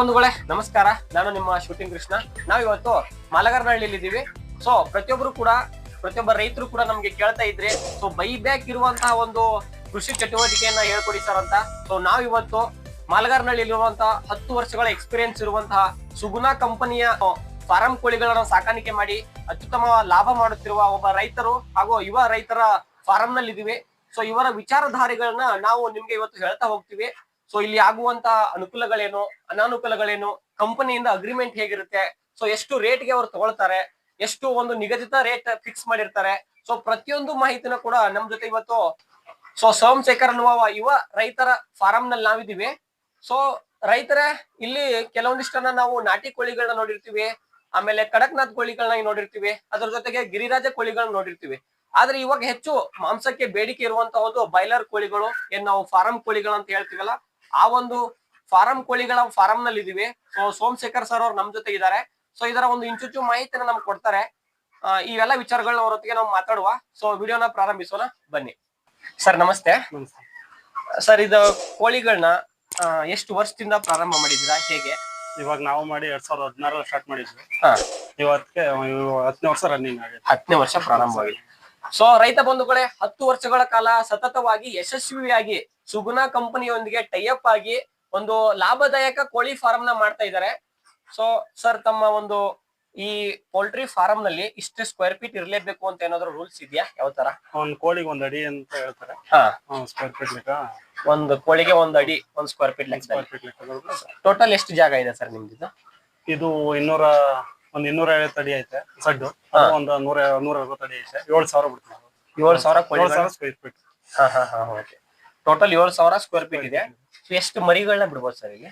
ಬಂಧುಗಳೇ, ನಮಸ್ಕಾರ. ನಾನು ನಿಮ್ಮ ಶೂಟಿಂಗ್ ಕೃಷ್ಣ. ನಾವಿವತ್ತು ಮಲಗರ್ನಹಳ್ಳಿಲಿ ಇದ್ದೀವಿ ಸೊ ಪ್ರತಿಯೊಬ್ರು ಕೂಡ, ಪ್ರತಿಯೊಬ್ಬ ರೈತರು ಕೂಡ ನಮ್ಗೆ ಕೇಳ್ತಾ ಇದ್ರೆ ಸೊ ಬೈಬ್ಯಾಕ್ ಇರುವಂತಹ ಒಂದು ಕೃಷಿ ಚಟುವಟಿಕೆಯನ್ನ ಹೇಳ್ಕೊಡಿ ಸರ್ ಅಂತ. ಸೊ ನಾವಿವತ್ತು ಮಾಲಗಾರ್ನಹಳ್ಳಿಲಿರುವಂತಹ ಹತ್ತು ವರ್ಷಗಳ ಎಕ್ಸ್ಪೀರಿಯನ್ಸ್ ಇರುವಂತಹ ಸುಗುಣಾ ಕಂಪನಿಯ ಫಾರಂ ಕೋಳಿಗಳನ್ನ ಸಾಕಾಣಿಕೆ ಮಾಡಿ ಅತ್ಯುತ್ತಮ ಲಾಭ ಮಾಡುತ್ತಿರುವ ಒಬ್ಬ ರೈತರು ಹಾಗೂ ಯುವ ರೈತರ ಫಾರಂ ನಲ್ಲಿ ಇದೀವಿ ಸೊ ಇವರ ವಿಚಾರಧಾರೆಗಳನ್ನ ನಾವು ನಿಮ್ಗೆ ಇವತ್ತು ಹೇಳ್ತಾ ಹೋಗ್ತೀವಿ. ಸೊ ಇಲ್ಲಿ ಆಗುವಂತ ಅನುಕೂಲಗಳೇನು, ಅನಾನುಕೂಲಗಳೇನು, ಕಂಪನಿಯಿಂದ ಅಗ್ರಿಮೆಂಟ್ ಹೇಗಿರುತ್ತೆ? ಸೊ ಎಷ್ಟು ರೇಟ್ಗೆ ಅವ್ರು ತಗೊಳ್ತಾರೆ? ಎಷ್ಟು ಒಂದು ನಿಗದಿತ ರೇಟ್ ಫಿಕ್ಸ್ ಮಾಡಿರ್ತಾರೆ? ಸೊ ಪ್ರತಿಯೊಂದು ಮಾಹಿತಿನ ಕೂಡ ನಮ್ ಜೊತೆ ಇವತ್ತು ಸೊ ಸೋಮಶೇಖರ್ ಅನ್ನುವ ಯುವ ರೈತರ ಫಾರಂ ನಲ್ಲಿ ನಾವಿದೀವಿ ಸೊ ರೈತರ, ಇಲ್ಲಿ ಕೆಲವೊಂದಿಷ್ಟನ್ನ ನಾವು ನಾಟಿ ಕೋಳಿಗಳನ್ನ ನೋಡಿರ್ತೀವಿ. ಆಮೇಲೆ ಕಡಕ್ನಾಥ್ ಕೋಳಿಗಳನ್ನ ನೋಡಿರ್ತೀವಿ. ಅದ್ರ ಜೊತೆಗೆ ಗಿರಿರಾಜ ಕೋಳಿಗಳನ್ನ ನೋಡಿರ್ತೀವಿ. ಆದ್ರೆ ಇವಾಗ ಹೆಚ್ಚು ಮಾಂಸಕ್ಕೆ ಬೇಡಿಕೆ ಇರುವಂತಹದ್ದು ಬಾಯ್ಲರ್ ಕೋಳಿಗಳು, ಏನ್ ನಾವು ಫಾರಂ ಕೋಳಿಗಳು ಅಂತ ಹೇಳ್ತೀವಲ್ಲ ಆ ಒಂದು ಫಾರಂ ಕೋಳಿಗಳ ಫಾರಂ ನಲ್ಲಿ ಇದೀವಿ ಸೊ ಸೋಮಶೇಖರ್ ಸರ್ ಅವ್ರು ನಮ್ ಜೊತೆ ಇದ್ದಾರೆ. ಸೊ ಇದರ ಒಂದು ಇಂಚುಚು ಮಾಹಿತಿನ ನಮ್ಗೆ ಕೊಡ್ತಾರೆ. ಇವೆಲ್ಲ ವಿಚಾರಗಳನ್ನ ಅವರೊತ್ತಿಗೆ ನಾವು ಮಾತಾಡುವ. ಸೊ ವಿಡಿಯೋನ ಪ್ರಾರಂಭಿಸೋಣ. ಬನ್ನಿ. ಸರ್ ನಮಸ್ತೆ. ಸರ್ ಇದು ಕೋಳಿಗಳನ್ನ ಎಷ್ಟು ವರ್ಷದಿಂದ ಪ್ರಾರಂಭ ಮಾಡಿದ್ದೀರಾ? ಹೇಗೆ? ಇವಾಗ ನಾವು ಮಾಡಿ ಎರಡ್ ಸಾವಿರದ ಹದಿನಾರಲ್ಲಿ ಸ್ಟಾರ್ಟ್ ಮಾಡಿದ್ವಿ. ಹಾ. ಇವತ್ತಿಗೆ ಇವ್- ಹತ್ತನೇ ವರ್ಷ ರನ್ನಿಂಗ್ ಆಗಿದೆ. ಹತ್ತನೇ ವರ್ಷ ಪ್ರಾರಂಭವಾಗಿದೆ ಸೊ ರೈತ ಬಂಧುಗಳೇ ಹತ್ತು ವರ್ಷಗಳ ಕಾಲ ಸತತವಾಗಿ ಯಶಸ್ವಿಯಾಗಿ ಸುಗುಣ ಕಂಪನಿಯೊಂದಿಗೆ ಟೈಅಪ್ ಆಗಿ ಒಂದು ಲಾಭದಾಯಕ ಕೋಳಿ ಫಾರ್ಮ್ನ ಮಾಡ್ತಾ ಇದ್ದಾರೆ. ಸೊ ಸರ್ ತಮ್ಮ ಒಂದು ಈ ಪೋಲ್ಟ್ರಿ ಫಾರ್ಮ್ನಲ್ಲಿ ಇಷ್ಟು ಸ್ಕ್ವೇರ್ ಫೀಟ್ ಇರ್ಲೇಬೇಕು ಅಂತ ಏನಾದ್ರು ರೂಲ್ಸ್ ಇದೆಯಾ? ಯಾವ ತರ? ಒಂದ್ ಕೋಳಿಗೆ ಒಂದ್ ಅಡಿ ಅಂತ ಹೇಳ್ತಾರೆ. ಸ್ಕ್ವೇರ್ ಫೀಟ್ ಲೆಕ್ಕ. ಒಂದು ಕೋಳಿಗೆ ಒಂದ್ ಅಡಿ ಒಂದ್ ಸ್ಕ್ವೇರ್ ಫೀಟ್ ಲೆಕ್ಕದಲ್ಲಿ. ಸ್ಕ್ವೇರ್ ಫೀಟ್ ಲೆಕ್ಕ ಟೋಟಲ್ ಎಷ್ಟು ಜಾಗ ಇದೆ ಸರ್ ನಿಮ್ದು ಇದು ಇನ್ನೂರ ಒಂದ್ ಇನ್ನೂರ ಐವತ್ತು ಅಡಿ ಐತೆ ಸಡ್ಡು. ಅದು ಒಂದು ನೂರ ನೂರ ಅರವತ್ತು ಅಡಿ ಐತೆ. ಏಳು ಸಾವಿರ ಬಿಡ್ತೀವಿ ಏಳು ಸಾವಿರ ಏಳು ಸಾವಿರ ಸ್ಕ್ವೇರ್ ಫೀಟ್ ಹಾ ಹಾ ಹಾ ಓಕೆ ಟೋಟಲ್ ಏಳು ಸಾವಿರ ಸ್ಕ್ವೇರ್ ಫೀಟ್ ಇದೆ. ಎಷ್ಟು ಮರಿಗಳನ್ನ ಬಿಡ್ಬೋದು ಸರ್ ಇಲ್ಲಿ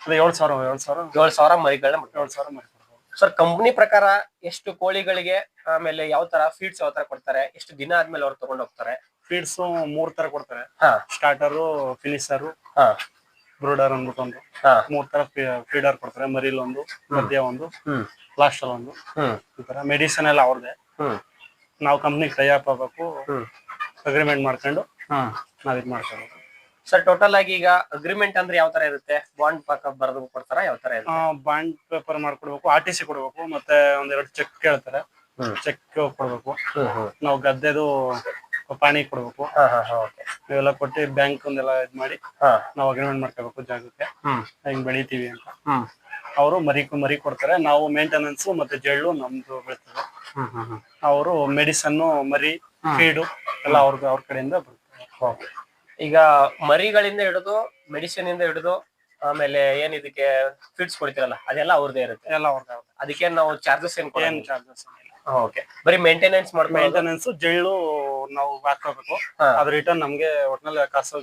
ಅದೇ ಏಳು ಸಾವಿರ ಏಳು ಸಾವಿರ. ಏಳು ಸಾವಿರ ಮರಿಗಳನ್ನ ಏಳು ಸಾವಿರ ಮರಿ ಸರ್ ಕಂಪನಿ ಪ್ರಕಾರ ಎಷ್ಟು ಕೋಳಿಗಳಿಗೆ ಆಮೇಲೆ ಯಾವ ತರ ಫೀಡ್ಸ್ ಯಾವ ತರ ಕೊಡ್ತಾರೆ? ಎಷ್ಟು ದಿನ ಆದ್ಮೇಲೆ ಅವ್ರು ತಗೊಂಡ್ ಹೋಗ್ತಾರೆ? ಫೀಡ್ಸ್ ಮೂರ್ ತರ ಕೊಡ್ತಾರೆ. ಸ್ಟಾರ್ಟರು ಫಿನಿಶರು ಹಾ. ಬ್ರೂಡರ್ ಅಂದ್ಬಿಟ್ಟು ಒಂದು ಮೂರ್ ತರ ಫೀಡರ್ ಕೊಡ್ತಾರೆ. ಮರಿಲ್ ಒಂದು ಮಧ್ಯ ಒಂದು ಲಾಸ್ಟ್ ಅಲ್ಲಿ ಒಂದು. ಈ ತರ ಮೆಡಿಸಿನ್ ಎಲ್ಲ ಅವ್ರದೇ. ನಾವು ಕಂಪ್ನಿಗೆ ಟೈಅಪ್ ಆಗ್ಬೇಕು. ಅಗ್ರಿಮೆಂಟ್ ಮಾಡ್ಕೊಂಡು ನಾವ್ ಇದ್ ಮಾಡ್ಕೊಬೇಕು ಸರ್ ಟೋಟಲ್ ಆಗಿ ಈಗ ಅಗ್ರಿಮೆಂಟ್ ಅಂದ್ರೆ ಯಾವ ತರ ಇರುತ್ತೆ? ಬಾಂಡ್ ಪಾಕ ಬರೆದು ಕೊಡ್ತಾರ? ಯಾವ ತರ ಇರುತ್ತೆ? ಬಾಂಡ್ ಪೇಪರ್ ಮಾಡ್ಕೊಡ್ಬೇಕು. ಆರ್ ಟಿ ಸಿ ಕೊಡ್ಬೇಕು. ಮತ್ತೆ ಒಂದೆರಡು ಚೆಕ್ ಕೇಳ್ತಾರೆ. ಚೆಕ್ ಕೊಡ್ಬೇಕು. ನಾವು ಗದ್ದೆದು ಪಾಣಿ ಕೊಡ್ಬೇಕು. ಇವೆಲ್ಲ ಕೊಟ್ಟು ಬ್ಯಾಂಕ್ ಒಂದೆಲ್ಲ ಇದ್ ಮಾಡಿ ನಾವು ಅಗ್ರಿಮೆಂಟ್ ಮಾಡ್ಕೋಬೇಕು ಜಾಗಕ್ಕೆ. ಹ್ಮ್. ಹಿಂಗ್ ಬೆಳಿತೀವಿ ಅಂತ. ಅವರು ಮರಿ ಮರಿ ಕೊಡ್ತಾರೆ. ನಾವು ಮೇಂಟೆನೆನ್ಸ್ ಮತ್ತೆ ಜಳ್ಳು ನಮ್ದು ಬೀಳ್ತದೆ. ಹ್ಮ್ ಹ್ಮ್ ಹ್ಮ್. ಅವರು ಮೆಡಿಸನ್ ಮರಿ ಫೀಡು ಎಲ್ಲ ಅವ್ರದ್ದು ಅವ್ರ ಕಡೆಯಿಂದ ಬರುತ್ತೆ ಓಕೆ ಈಗ ಮರಿಗಳಿಂದ ಹಿಡಿದು ಮೆಡಿಸಿನ್ ಇಂದ ಹಿಡಿದು ಆಮೇಲೆ ಏನ್ ಇದಕ್ಕೆ ಫೀಡ್ಸ್ ಕೊಡ್ತೀರಲ್ಲ ಅದೆಲ್ಲ ಅವ್ರದೇ ಇರುತ್ತೆ. ಎಲ್ಲ ಅವ್ರದ್ದು ಅದಕ್ಕೆ ನಾವು ಚಾರ್ಜಸ್ ಏನ್ ಏನ್ ಚಾರ್ಜಸ್ ಓಕೆ ಬರೀ ಮೇಂಟೆನೆನ್ಸ್ ಮೇಂಟೆನೆನ್ಸ್ ಜಳ್ಳು ನಾವು ಹಾಕೋಬೇಕು ಹಾ. ಅದ್ರ ರಿಟರ್ನ್ ನಮ್ಗೆ ಒಟ್ನಲ್ಲಿ ಕಾಸು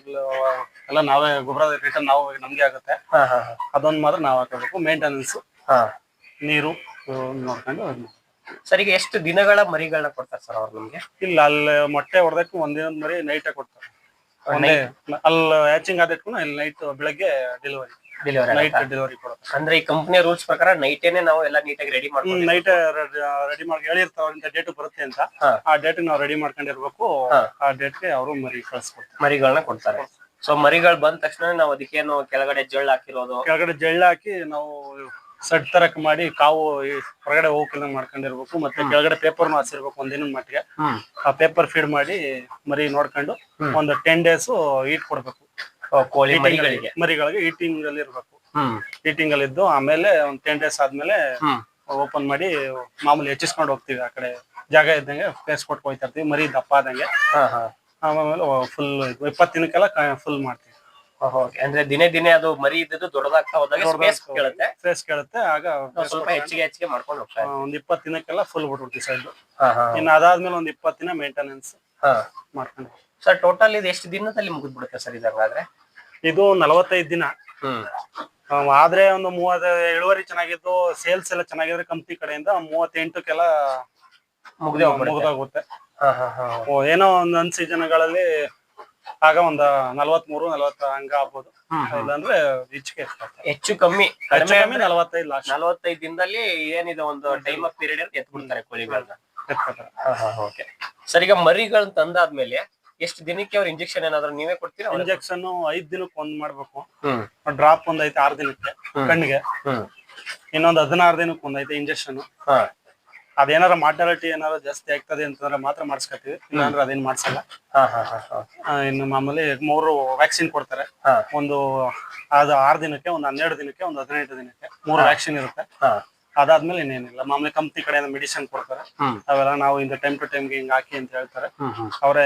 ಎಲ್ಲ ನಾವೇ ಗೊಬ್ಬರ ರಿಟರ್ನ್ ನಾವು ನಮ್ಗೆ ಆಗುತ್ತೆ. ಹಾ ಹಾ ಹಾ. ಅದೊಂದ್ ಮಾತ್ರ ನಾವ್ ಹಾಕೋಬೇಕು ಮೇಂಟೆನೆನ್ಸ್ ಹಾ. ನೀರು ಇವ್ನ ನೋಡ್ಕೊಂಡು ಇದ್ ಮಾಡ್ಬೇಕು. ಸರ್ ಈಗ ಎಷ್ಟು ದಿನಗಳ ಮರಿಗಳನ್ನ ಕೊಡ್ತಾರೆ ಸರ್ ಅವ್ರು ನಮ್ಗೆ? ಇಲ್ಲ ಅಲ್ಲಿ ಮೊಟ್ಟೆ ಹೊಡೆದಕ್ಕೂ ಒಂದಿನೊಂದು ಮರಿ ನೈಟ್ ಕೊಡ್ತಾರೆ. ಒಂದೇ ಅಲ್ಲಿ ಹ್ಯಾಚಿಂಗ್ ಆದಿಟ್ಕೊಂಡು ಇಲ್ಲಿ ನೈಟ್ ಬೆಳಗ್ಗೆ ಡೆಲಿವರಿ ಡೆಲಿವರಿ ನೈಟ್ ಡೆಲಿವರಿ ಕೊಡುತ್ತೆ. ಅಂದ್ರೆ ಈ ಕಂಪನಿಯ ರೂಲ್ಸ್ ಪ್ರಕಾರ ನೈಟೇನೆ ನಾವು ಎಲ್ಲ ನೀಟಾಗಿ ರೆಡಿ ಮಾಡ್ಕೊಂಡು ನೈಟ್ ರೆಡಿ ಮಾಡಿ ಹೇಳಿರ್ತಾವ ಇಂಥ ಡೇಟ್ ಬರುತ್ತೆ ಅಂತ. ಆ ಡೇಟ್ ನಾವು ರೆಡಿ ಮಾಡ್ಕೊಂಡಿರ್ಬೇಕು. ಆ ಡೇಟ್ಗೆ ಅವರು ಮರಿ ಕಳ್ಸ್ಕೊಡ್ತಾರೆ. ಮರಿಗಳನ್ನ ಕೊಡ್ತಾರೆ. ಸೊ ಮರಿಗಳು ಬಂದ ತಕ್ಷಣ ನಾವು ಅದಕ್ಕೇನು ಕೆಳಗಡೆ ಜಳ್ಳ ಹಾಕಿರೋದು? ಕೆಳಗಡೆ ಜಳ್ಳ ಹಾಕಿ ನಾವು ಸಡ್ ತರಕ್ ಮಾಡಿ ಕಾವು ಹೊರಗಡೆ ಹೋಗಿಲ್ಲ ಮಾಡ್ಕೊಂಡಿರ್ಬೇಕು. ಮತ್ತೆ ಕೆಳಗಡೆ ಪೇಪರ್ ಹಾಸಿರ್ಬೇಕು ಒಂದಿನ ಮಟ್ಟಿಗೆ. ಆ ಪೇಪರ್ ಫೀಡ್ ಮಾಡಿ ಮರಿ ನೋಡ್ಕೊಂಡು ಒಂದು ಟೆನ್ ಡೇಸ್ ಇಟ್ ಕೊಡ್ಬೇಕು. ಕೋಳಿ ಮರಿಗಳಿಗೆ. ಮರಿಗಳಿಗೆ ಈಟಿಂಗ್ ಅಲ್ಲಿ ಇರ್ಬೇಕು. ಹ್ಮ್. ಈಟಿಂಗ್ ಅಲ್ಲಿ ಇದ್ದು ಆಮೇಲೆ ಒಂದ್ ಟೆನ್ ಡೇಸ್ ಆದ್ಮೇಲೆ ಓಪನ್ ಮಾಡಿ ಮಾಮೂಲಿ ಹೆಚ್ಚಿಸ್ಕೊಂಡು ಹೋಗ್ತೀವಿ ಆ ಕಡೆ. ಜಾಗ ಇದ್ದಂಗೆ ಫೇಸ್ ಕೊಟ್ಟು ಹೋಯ್ತಾ ಇರ್ತೀವಿ. ಮರಿ ದಪ್ಪ ಆದಂಗೆ. ಆಮೇಲೆ ಫುಲ್ ಇಪ್ಪತ್ತು ದಿನಕ್ಕೆಲ್ಲ ಫುಲ್ ಮಾಡ್ತೀವಿ. ಅಂದ್ರೆ ದಿನೇ ದಿನೇ ಅದು ಮರಿ ಇದ್ದದ್ದು ದೊಡ್ಡದಾಗ್ತಾ ಹೋದಾಗ ಸ್ಪೇಸ್ ಕೇಳುತ್ತೆ. ಕೇಳುತ್ತೆ. ಆಗ ಸ್ವಲ್ಪ ಹೆಚ್ಚಿಗೆ ಹೆಚ್ಚಿಗೆ ಮಾಡ್ಕೊಂಡು ಹೋಗ್ತಾ ಒಂದ್ ಇಪ್ಪತ್ತು ದಿನಕ್ಕೆಲ್ಲ ಫುಲ್ ಬಿಟ್ಬಿಡ್ತೀವಿ ಸೈಡ್ ಇನ್ನು ಅದಾದ್ಮೇಲೆ ಒಂದ್ ಇಪ್ಪತ್ತು ದಿನ ಮೇಂಟೆನೆನ್ಸ್ ಮಾಡ್ಕೊಂಡು. ಸರ್ ಟೋಟಲ್ ಇದು ಎಷ್ಟು ದಿನದಲ್ಲಿ ಮುಗಿದ್ಬಿಡುತ್ತೆ ಸರ್ ಇದಂಗಾದ್ರೆ ಇದು ನಲವತ್ತೈದು ದಿನ. ಆದ್ರೆ ಒಂದು ಮೂವತ್ತ ಇಳುವರಿ ಚೆನ್ನಾಗಿದ್ದು ಸೇಲ್ಸ್ ಎಲ್ಲ ಚೆನ್ನಾಗಿದ್ರೆ ಕಂಪ್ನಿ ಕಡೆಯಿಂದ ಮೂವತ್ತೆಂಟಕ್ಕೆಲ್ಲ ಮುಗ್ದೋಗುತ್ತೆ. ಹಾ ಒಂದ್ ಏನೋ ಒಂದೊಂದ್ ಸೀಸನ್ಗಳಲ್ಲಿ ಆಗ ಒಂದ್ ನಲವತ್ಮೂರು ನಲವತ್ತ ಹಂಗ ಆಗ್ಬೋದು. ಇಲ್ಲಾಂದ್ರೆ ಹೆಚ್ಚಿಗೆ ಹೆಚ್ಚು ಕಮ್ಮಿ ಕಡಿಮೆ ಕಮ್ಮಿ ನಲವತ್ತೈದು ಲಾಸ್ಟ್ ನಲವತ್ತೈದು ದಿನದಲ್ಲಿ ಏನಿದೆ ಒಂದು ಟೈಮ್ ಆಫ್ ಪೀರಿಯಡ್ ಎತ್ಬಿಡ್ತಾರೆ ಕೋಳಿಗಳನ್ನ ಸರ್ ಈಗ ಮರಿಗಳನ್ನ ತಂದಾದ್ಮೇಲೆ ಎಷ್ಟು ದಿನಕ್ಕೆ ಅವ್ರ ಇಂಜೆಕ್ಷನ್ ಏನಾದ್ರು ನೀವೇ ಕೊಡ್ತೀರಾ ಇಂಜೆಕ್ಷನ್ ಐದ್ ದಿನಕ್ಕೆ ಒಂದ್ ಮಾಡ್ಬೇಕು. ಡ್ರಾಪ್ ಒಂದ್ ಐತೆ ಆರ್ ದಿನಕ್ಕೆ ಕಣ್ಣಿಗೆ. ಇನ್ನೊಂದ್ ಹದಿನಾರು ದಿನಕ್ಕೆ ಒಂದ್ ಐತೆ ಇಂಜೆಕ್ಷನ್ ಅದೇನಾರ ಮಾರ್ಟಾಲಿಟಿ ಏನಾರ ಜಾಸ್ತಿ ಆಗ್ತದೆ ಅಂತಂದ್ರೆ ಮಾತ್ರ ಮಾಡಿಸ್ಕೊತೀವಿ. ಇಲ್ಲಾಂದ್ರೆ ಅದೇನ್ ಮಾಡ್ಸಲ್ಲ. ಇನ್ನು ಮಾಮೂಲಿ ಮೂರು ವ್ಯಾಕ್ಸಿನ್ ಕೊಡ್ತಾರೆ. ಒಂದು ಅದು ಆರ್ ದಿನಕ್ಕೆ ಒಂದು ಹನ್ನೆರಡು ದಿನಕ್ಕೆ ಒಂದು ಹದಿನೆಂಟು ದಿನಕ್ಕೆ ಮೂರು ವ್ಯಾಕ್ಸಿನ್ ಇರುತ್ತೆ. ಅದಾದ್ಮೇಲೆ ಇನ್ನೇನಿಲ್ಲ. ಮಾಮೂಲಿ ಕಂಪ್ನಿ ಕಡೆಯಿಂದ ಮೆಡಿಸಿನ್ ಕೊಡ್ತಾರೆ. ಅವೆಲ್ಲ ನಾವು ಇಂದ ಟೈಮ್ ಟು ಟೈಮ್ಗೆ ಹಿಂಗ್ ಹಾಕಿ ಅಂತ ಹೇಳ್ತಾರೆ. ಅವರೇ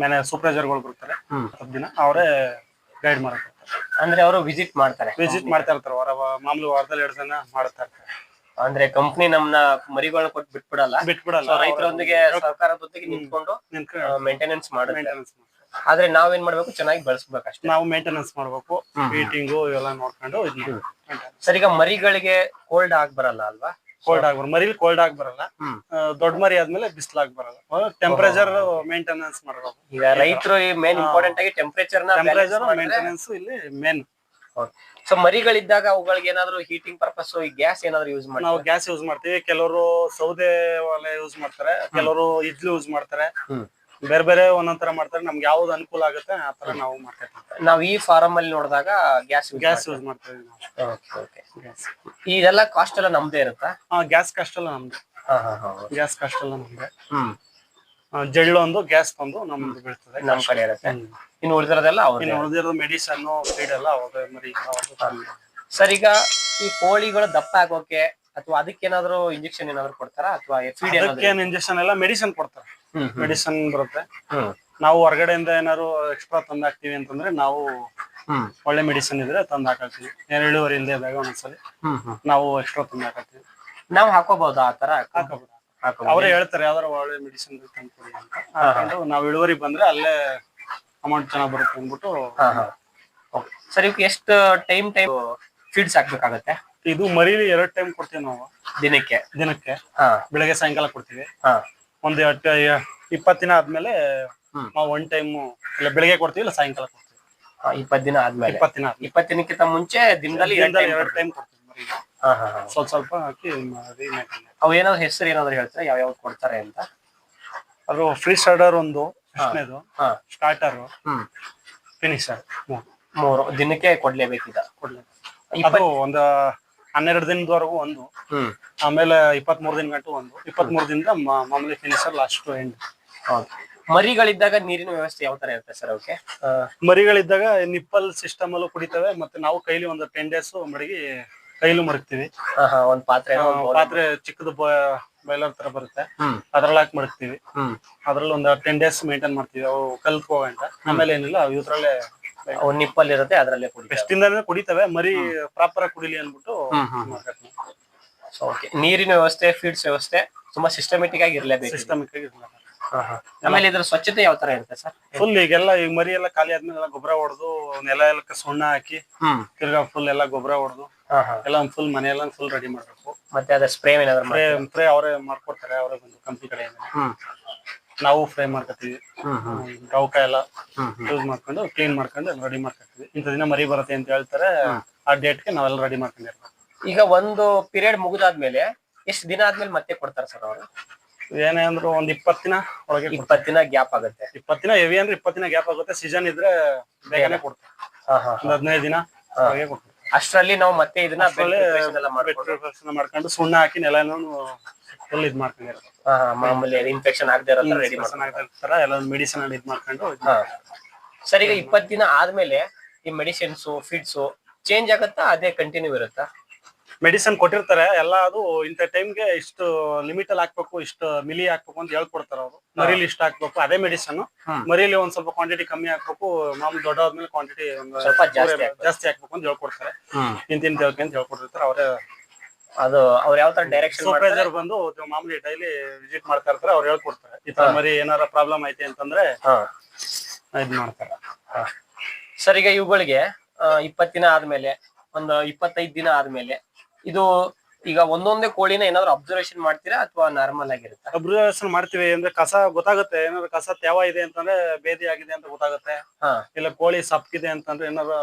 ಮೇಲೆ ಸೂಪರ್ವೈಸರ್ಗಳು ಬರ್ತಾರೆ. ಹತ್ತು ದಿನ ಅವರೇ ಗೈಡ್ ಮಾಡ್ತಾರೆ ಅಂದ್ರೆ ಅವರು ವಿಸಿಟ್ ಮಾಡ್ತಾರೆ. ವಿಸಿಟ್ ಮಾಡ್ತಾ ಇರ್ತಾರೆ. ವಾರ ವಾ- ಮಾಮೂಲಿ ವಾರದಲ್ಲಿ ಎರಡು ದಿನ ಮಾಡ್ತಾ ಇರ್ತಾರೆ. ಅಂದ್ರೆ ಕಂಪ್ನಿ ನಮ್ನ ಮರಿಗಳನ್ನ ಕೊಟ್ಟು ಬಿಟ್ಬಿಡಲ್ಲ. ಬಿಟ್ಬಿಡಲ್ಲ. So, ರೈತರೊಂದಿಗೆ ಸರ್ಕಾರದೊಂದಿಗೆ ನಿಂತ್ಕೊಂಡು ನಿಂತ್ಕೊಂಡು ಮೇಂಟೆನೆನ್ಸ್ ಮಾಡುತ್ತೆ. ಮೇಂಟೆನೆನ್ಸ್ ಆದ್ರೆ ನಾವೇನ್ ಮಾಡ್ಬೇಕು? ಚೆನ್ನಾಗಿ ಬೆಳೆಸ್ಬೇಕಷ್ಟೇ ನಾವು ಮೇಂಟೆನೆನ್ಸ್ ಮಾಡ್ಬೇಕು. ಹೀಟಿಂಗು ಇವೆಲ್ಲ ನೋಡ್ಕೊಂಡು ಇದು ಮಾಡ್ಬೇಕು. ಸರ್ ಈಗ ಮರಿಗಳಿಗೆ ಕೋಲ್ಡ್ ಆಗ್ ಬರಲ್ಲ ಅಲ್ವಾ? ಕೋಲ್ಡ್ ಆಗ್ಬಾರ ಮರಿಲಿ ಕೋಲ್ಡ್ ಆಗಿ ಬರಲ್ಲ. ದೊಡ್ಡ ಮರಿ ಆದ್ಮೇಲೆ ಬಿಸಿಲಾಗಿ ಬರಲ್ಲ. ಟೆಂಪರೇಚರ್ ಮೇಂಟೆನೆನ್ಸ್ ಮಾಡಬೇಕು. ಈಗ ರೈತರು ಮೇನ್ ಇಂಪಾರ್ಟೆಂಟ್ ಆಗಿ ಟೆಂಪರೇಚರ್ ಮೇಂಟೆನೆನ್ಸ್ ಇಲ್ಲಿ ಮೇನ್ ಸೊ ಮರಿಗಳಿದ್ದಾಗ ಅವುಗಳಿಗೆ ಏನಾದ್ರು ಹೀಟಿಂಗ್ ಪರ್ಪಸ್ ಈ ಗ್ಯಾಸ್ ಏನಾದ್ರು ಯೂಸ್ ಮಾಡಿ ನಾವು ಗ್ಯಾಸ್ ಯೂಸ್ ಮಾಡ್ತೀವಿ. ಕೆಲವರು ಸೌದೆ ಒಲೆ ಯೂಸ್ ಮಾಡ್ತಾರೆ. ಕೆಲವರು ಇಡ್ಲಿ ಯೂಸ್ ಮಾಡ್ತಾರೆ. ಬೇರೆ ಬೇರೆ ಒಂದೊಂದ್ ತರ ಮಾಡ್ತಾರೆ. ನಮ್ಗೆ ಯಾವ್ದು ಅನುಕೂಲ ಆಗುತ್ತೆ ಆ ತರ ನಾವು ಮಾಡ್ತೇವೆ. ನಾವು ಈ ಫಾರಂ ಅಲ್ಲಿ ನೋಡಿದಾಗ ಗ್ಯಾಸ್ ಗ್ಯಾಸ್ ಯೂಸ್ ಮಾಡ್ತೀವಿ. ನಾವು. ಇದೆಲ್ಲ ಕಾಸ್ಟ್ ಎಲ್ಲ ನಮ್ದೇ ಇರುತ್ತಾ? ಹಾ ಗ್ಯಾಸ್ ಕಾಸ್ಟ್ ಎಲ್ಲ ನಮ್ದು. ಗ್ಯಾಸ್ ಕಾಸ್ಟ್ ಎಲ್ಲ ನಮ್ದೆ. ಹ್ಮ್. ಜಳ್ಳು ಒಂದು ಗ್ಯಾಸ್ ಒಂದು ನಮ್ದು ಬೀಳ್ತದೆ. ನಮ್ ಕಡೆ ಇರುತ್ತೆ. ಇನ್ನು ಉಳಿದಿರೋದೆಲ್ಲ ಅವ್ರ ಉಳಿದಿರೋದು ಮೆಡಿಸನ್ ಫೀಡ್ ಎಲ್ಲ ಮರಿ ಸರ್ ಈಗ ಈ ಕೋಳಿಗಳು ದಪ್ಪ ಆಗೋಕೆ ಅಥವಾ ಅದಕ್ಕೇನಾದ್ರು ಇಂಜೆಕ್ಷನ್ ಏನಾದ್ರು ಕೊಡ್ತಾರಾ? ಅಥವಾ ಫೀಡ್ ಏನಾದ್ರು ಅದಕ್ಕೇನ್ ಇಂಜೆಕ್ಷನ್ ಎಲ್ಲ ಮೆಡಿಸನ್ ಕೊಡ್ತಾರೆ. ಮೆಡಿಸನ್ ಬರುತ್ತೆ. ಹ್ಮ್. ನಾವು ಹೊರಗಡೆಯಿಂದ ಏನಾದ್ರು ಎಕ್ಸ್ಟ್ರಾ ತಂದ್ ಹಾಕ್ತಿವಿ ಅಂತಂದ್ರೆ ನಾವು ಒಳ್ಳೆ ಮೆಡಿಸನ್ ಇದ್ರೆ ತಂದ್ ಹಾಕಳ್ತೀವಿ ಏನ್ ಇಳುವರಿ ಇಲ್ಲದೆ ಇದ್ದಾಗ ಒಂದ್ಸಲಿ ಹ್ಮ್ ಹ್ಮ್. ನಾವು ಎಕ್ಸ್ಟ್ರಾ ತಂದು ಹಾಕಳ್ತೀವಿ ನಾವು ಹಾಕೋಬಹುದು ಆ ತರ. ಹಾಕಬಹುದು. ಅವರೇ ಹೇಳ್ತಾರೆ ಯಾವ್ದಾರು ಒಳ್ಳೆ ಮೆಡಿಸಿನ್ ತಂದ್ಕೊಡಿ ಅಂತ. ಹಾಕೊಂಡು ನಾವು ಇಳುವರಿ ಬಂದ್ರೆ ಅಲ್ಲೇ ಅಮೌಂಟ್ ಚೆನ್ನಾಗ್ ಬರುತ್ತೆ ಅಂದ್ಬಿಟ್ಟು ಸರಿ ಇವಕ್ಕೆ ಎಷ್ಟು ಟೈಮ್ ಟೈಮ್ ಫೀಡ್ಸ್ ಹಾಕ್ಬೇಕಾಗತ್ತೆ? ಇದು ಮರಿಲಿ ಎರಡ್ ಟೈಮ್ ಕೊಡ್ತೀವಿ ನಾವು. ದಿನಕ್ಕೆ. ದಿನಕ್ಕೆ. ಬೆಳಗ್ಗೆ ಸಾಯಂಕಾಲ ಕೊಡ್ತೀವಿ. ಒಂದು ಇಪ್ಪತ್ತು ದಿನ ಆದ್ಮೇಲೆ ಹ್ಮ್. ನಾವು ಒನ್ ಟೈಮ್ ಇಲ್ಲ ಬೆಳಿಗ್ಗೆ ಕೊಡ್ತೀವಿ ಇಲ್ಲ ಸಾಯಂಕಾಲ ಕೊಡ್ತೀವಿ. ಆ, ಇಪ್ಪತ್ ದಿನ ಆದ್ಮೇಲೆ. ಇಪ್ಪತ್ತು ದಿನ ಆದ್ಮೇಲೆ. ಇಪ್ಪತ್ ದಿನಕ್ಕಿಂತ ಮುಂಚೆ ದಿನದಲ್ಲಿ ಎರಡ್ ದಿನದಲ್ಲಿ time ಎರಡು ಟೈಮ್ ಕೊಡ್ತೀವಿ ಮರಿಗೆ ಹಾ ಹಾ ಹಾ. ಸ್ವಲ್ಪ ಸ್ವಲ್ಪ ಹಾಕಿ ಮರಿ ಮೇಯ್ಕೊಂಡು. ಅವು ಏನಾದ್ರು ಹೆಸರು ಏನಾದ್ರು ಹೇಳ್ತಾರೆ? ಯಾವ ಯಾವ ಕೊಡ್ತಾರೆ ಅಂತ? ಅದು ಫ್ರೀ ಸ್ಟಾರ್ಟರ್ ಒಂದು ಎಷ್ಟನೇದು? ಹಾ. ಸ್ಟಾರ್ಟರ್ ಹ್ಮ್. ಫಿನಿಶರ್ ಮೂರು. ದಿನಕ್ಕೆ ಕೊಡ್ಲೇಬೇಕಿದ? ಕೊಡ್ಲಿ ಅದು ಒಂದು ಹನ್ನೆರಡು ದಿನದವರೆಗೂ ಒಂದು ಆಮೇಲೆ ಇಪ್ಪತ್ತ್ ಮೂರು ದಿನ ಗಂಟು ಒಂದು. ಇಪ್ಪತ್ತ್ ಮೂರು ದಿನದ ಮಾಮೂಲಿ ಫಿನಿಶರ್ ಲಾಸ್ಟ್ ಎಂಡ್ ಮರಿಗಳಿದ್ದಾಗ ನೀರಿನ ವ್ಯವಸ್ಥೆ ಯಾವ ತರ ಇರುತ್ತೆ ಸರ್ ಅವಕ್ಕೆ? ಮರಿಗಳಿದ್ದಾಗ ನಿಪ್ಪಲ್ ಸಿಸ್ಟಮ್ ಅಲ್ಲೂ ಕುಡಿತವೆ ಮತ್ತೆ ನಾವು ಕೈಲಿ ಒಂದು ಟೆನ್ ಡೇಸ್ ಮಡಗಿ ಕೈಲು ಮಡಗ್ತೀವಿ. ಒಂದ್ ಪಾತ್ರೆ ಪಾತ್ರೆ ಚಿಕ್ಕದ ಬಾಯ್ಲರ್ ತರ ಬರುತ್ತೆ. ಅದ್ರಲ್ಲಿ ಹಾಕಿ ಮಡಗ್ತೀವಿ. ಅದ್ರಲ್ಲಿ ಒಂದು ಟೆನ್ ಡೇಸ್ ಮೇಂಟೈನ್ ಮಾಡ್ತೀವಿ. ಅವು ಕಲ್ತ್ಕೋಗಂಟ ಆಮೇಲೆ ಏನಿಲ್ಲ ಇದ್ರಲ್ಲೇ ಒಂದ್ ನಿಪ್ಪಲ್ಲಿ ಇರುತ್ತೆ ಅದ್ರಲ್ಲೇ ಕುಡಿ ಬೆಸ್ಟಿಂದಾನೇ ಕುಡಿತವೆ ಮರಿ ಪ್ರಾಪರ್ ಆಗಿ ಕುಡಿಲಿ ಅನ್ಬಿಟ್ಟು ಓಕೆ ನೀರಿನ ವ್ಯವಸ್ಥೆ ಫೀಡ್ಸ್ ವ್ಯವಸ್ಥೆ ತುಂಬಾ ಸಿಸ್ಟಮೆಟಿಕ್ ಆಗಿ ಇರ್ಲೇಬೇಕು ಸಿಸ್ಟಮಿಕ್ ಆಗಿ ಆಮೇಲೆ ಇದ್ರ ಸ್ವಚ್ಛತೆ ಯಾವ ತರ ಇರುತ್ತೆ ಸರ್? ಫುಲ್ ಈಗೆಲ್ಲ ಈಗ ಮರಿ ಎಲ್ಲ ಖಾಲಿ ಆದ್ಮೇಲೆ ಗೊಬ್ಬರ ಹೊಡೆದು ನೆಲ ಎಲ್ಲ ಸುಣ್ಣ ಹಾಕಿ ತಿರ್ಗಾ ಫುಲ್ ಎಲ್ಲ ಗೊಬ್ಬರ ಹೊಡೆದು ಎಲ್ಲ ಫುಲ್ ಎಲ್ಲ ಫುಲ್ ರೆಡಿ ಮಾಡ್ಬೇಕು. ಮತ್ತೆ ಅದ್ರ ಸ್ಪ್ರೇ ಏನಾದ್ರು ಸ್ಪ್ರೇ ಅವರೇ ಮಾಡ್ಕೊಡ್ತಾರೆ ಅವರೇ ಬಂದು ಕಂಪ್ನಿ ಕಡೆಯಿಂದ ನಾವು ಫ್ರೈ ಮಾಡ್ಕೊತೀವಿ. ಗೌಕ ಎಲ್ಲ ಯೂಸ್ ಮಾಡ್ಕೊಂಡು ಕ್ಲೀನ್ ಮಾಡ್ಕೊಂಡು ರೆಡಿ ಮಾಡ್ಕೊತೀವಿ. ಇಂತ ದಿನ ಮರಿ ಬರುತ್ತೆ ಅಂತ ಹೇಳ್ತಾರೆ. ಆ ಡೇಟ್ಗೆ ನಾವೆಲ್ಲ ರೆಡಿ ಮಾಡ್ಕೊಂಡಿರ್ತೀವಿ ಈಗ ಒಂದು ಪೀರಿಯಡ್ ಮುಗಿದಾದ್ಮೇಲೆ ಎಷ್ಟು ದಿನ ಆದ್ಮೇಲೆ ಮತ್ತೆ ಕೊಡ್ತಾರೆ ಸರ್ ಅವರು? ಏನೇ ಅಂದ್ರು ಒಂದ್ ಇಪ್ಪತ್ತು ದಿನ ಒಳಗೆ ಇಪ್ಪತ್ತು ಇಪ್ಪತ್ ದಿನ ಗ್ಯಾಪ್ ಆಗುತ್ತೆ. ಇಪ್ಪತ್ತು ದಿನ ಹೆವಿ ಅಂದ್ರೆ ಇಪ್ಪತ್ತು ದಿನ ಗ್ಯಾಪ್ ಆಗುತ್ತೆ. ಸೀಸನ್ ಇದ್ರೆ ಬೇಗನೆ ಕೊಡ್ತಾರೆ. ಒಂದ್ ಹದಿನೈದು ದಿನ ಕೊಡ್ತಾರೆ. ಅಷ್ಟ್ರಲ್ಲಿ ನಾವು ಮತ್ತೆ ಇದನ್ನ ಮಾಡ್ಕೊಂಡು. ಸುಣ್ಣ ಹಾಕಿ ನೆಲ ಫುಲ್ ಇದ್ ಮಾಡ್ಕೊಂಡಿರ್ಬೇಕು ಹಾ ಹಾ ಮಾಮೂಲಿ ಇನ್ಫೆಕ್ಷನ್ ಆಗದೆ ಇರೋ ತರ ರೆಡಿ ತರ ಎಲ್ಲ ಮೆಡಿಸಿನ್ ಅಲ್ಲಿ ಇದ್ ಮಾಡ್ಕೊಂಡು ಇದ್ ಹಾ. ಸರ್ ಈಗ ಇಪ್ಪತ್ ದಿನ ಆದ್ಮೇಲೆ ಈ ಮೆಡಿಸಿನ್ಸ್ ಫೀಡ್ಸ್ ಚೇಂಜ್ ಆಗತ್ತಾ? ಅದೇ ಕಂಟಿನ್ಯೂ ಇರುತ್ತಾ? ಮೆಡಿಸಿನ್ ಕೊಟ್ಟಿರ್ತಾರೆ ಎಲ್ಲ ಅದು ಇಂಥ ಟೈಮ್ಗೆ ಇಷ್ಟು ಲಿಮಿಟ್ ಅಲ್ಲಿ ಹಾಕ್ಬೇಕು ಇಷ್ಟು ಮಿಲಿ ಹಾಕ್ಬೇಕು ಅಂತ ಹೇಳ್ಕೊಡ್ತಾರೆ ಅವರು. ಮರಿಲಿ ಇಷ್ಟ ಹಾಕ್ಬೇಕು ಅದೇ ಮೆಡಿಸನ್. ಮರಿಲಿ ಒಂದ್ ಸ್ವಲ್ಪ ಕ್ವಾಂಟಿಟಿ ಕಮ್ಮಿ ಹಾಕ್ಬೇಕು ಮಾಮೂಲಿ ದೊಡ್ಡಾದ್ಮೇಲೆ ಕ್ವಾಂಟಿಟಿ ಸ್ವಲ್ಪ ಜಾಸ್ತಿ ಹಾಕ್ಬೇಕು. ಅಂತ ಹೇಳ್ಕೊಡ್ತಾರೆ. ಇಂತಿಂತ ಹೇಳ್ಕೆ ಅಂತ ಹೇಳ್ಕೊಟ್ಟಿರ್ತಾರೆ ಅವರೇ ಅದು ಅವ್ರ ಯಾವ ತರ ಡೈರೆಕ್ಷನ್ ಸೂಪರ್ವೈಸರ್ ಬಂದು ಮಾಮೂಲಿ ಡೈಲಿ ವಿಸಿಟ್ ಮಾಡ್ತಾ ಇರ್ತಾರೆ ಅವ್ರು ಹೇಳ್ಕೊಡ್ತಾರೆ. ಈ ತರ ಮರಿ ಏನಾರ ಪ್ರಾಬ್ಲಮ್ ಐತೆ ಅಂತಂದ್ರೆ ಇದ್ ಮಾಡ್ತಾರೆ. ಸರ್ ಈಗ ಇವುಗಳಿಗೆ ಇಪ್ಪತ್ ದಿನ ಆದ್ಮೇಲೆ ಒಂದು ಇಪ್ಪತ್ತೈದ್ ದಿನ ಆದ್ಮೇಲೆ ಇದು ಈಗ ಒಂದೊಂದೇ ಕೋಳಿನ ಏನಾದ್ರು ಅಬ್ಸರ್ವೇಷನ್ ಮಾಡ್ತೀರಾ ಅಥವಾ ನಾರ್ಮಲ್ ಆಗಿರುತ್ತೆ? ಅಬ್ಸರ್ವೇಷನ್ ಮಾಡ್ತೀವಿ ಅಂದ್ರೆ ಕಸ ಗೊತ್ತಾಗುತ್ತೆ ಏನಾದ್ರು ಕಸ ತ್ಯಾವ ಇದೆ ಅಂತಂದ್ರೆ ಬೇದಿ ಆಗಿದೆ ಅಂತ ಗೊತ್ತಾಗುತ್ತೆ. ಹಾ. ಇಲ್ಲ ಕೋಳಿ ಸಪ್ಗಿದೆ ಅಂತಂದ್ರೆ ಏನಾದ್ರು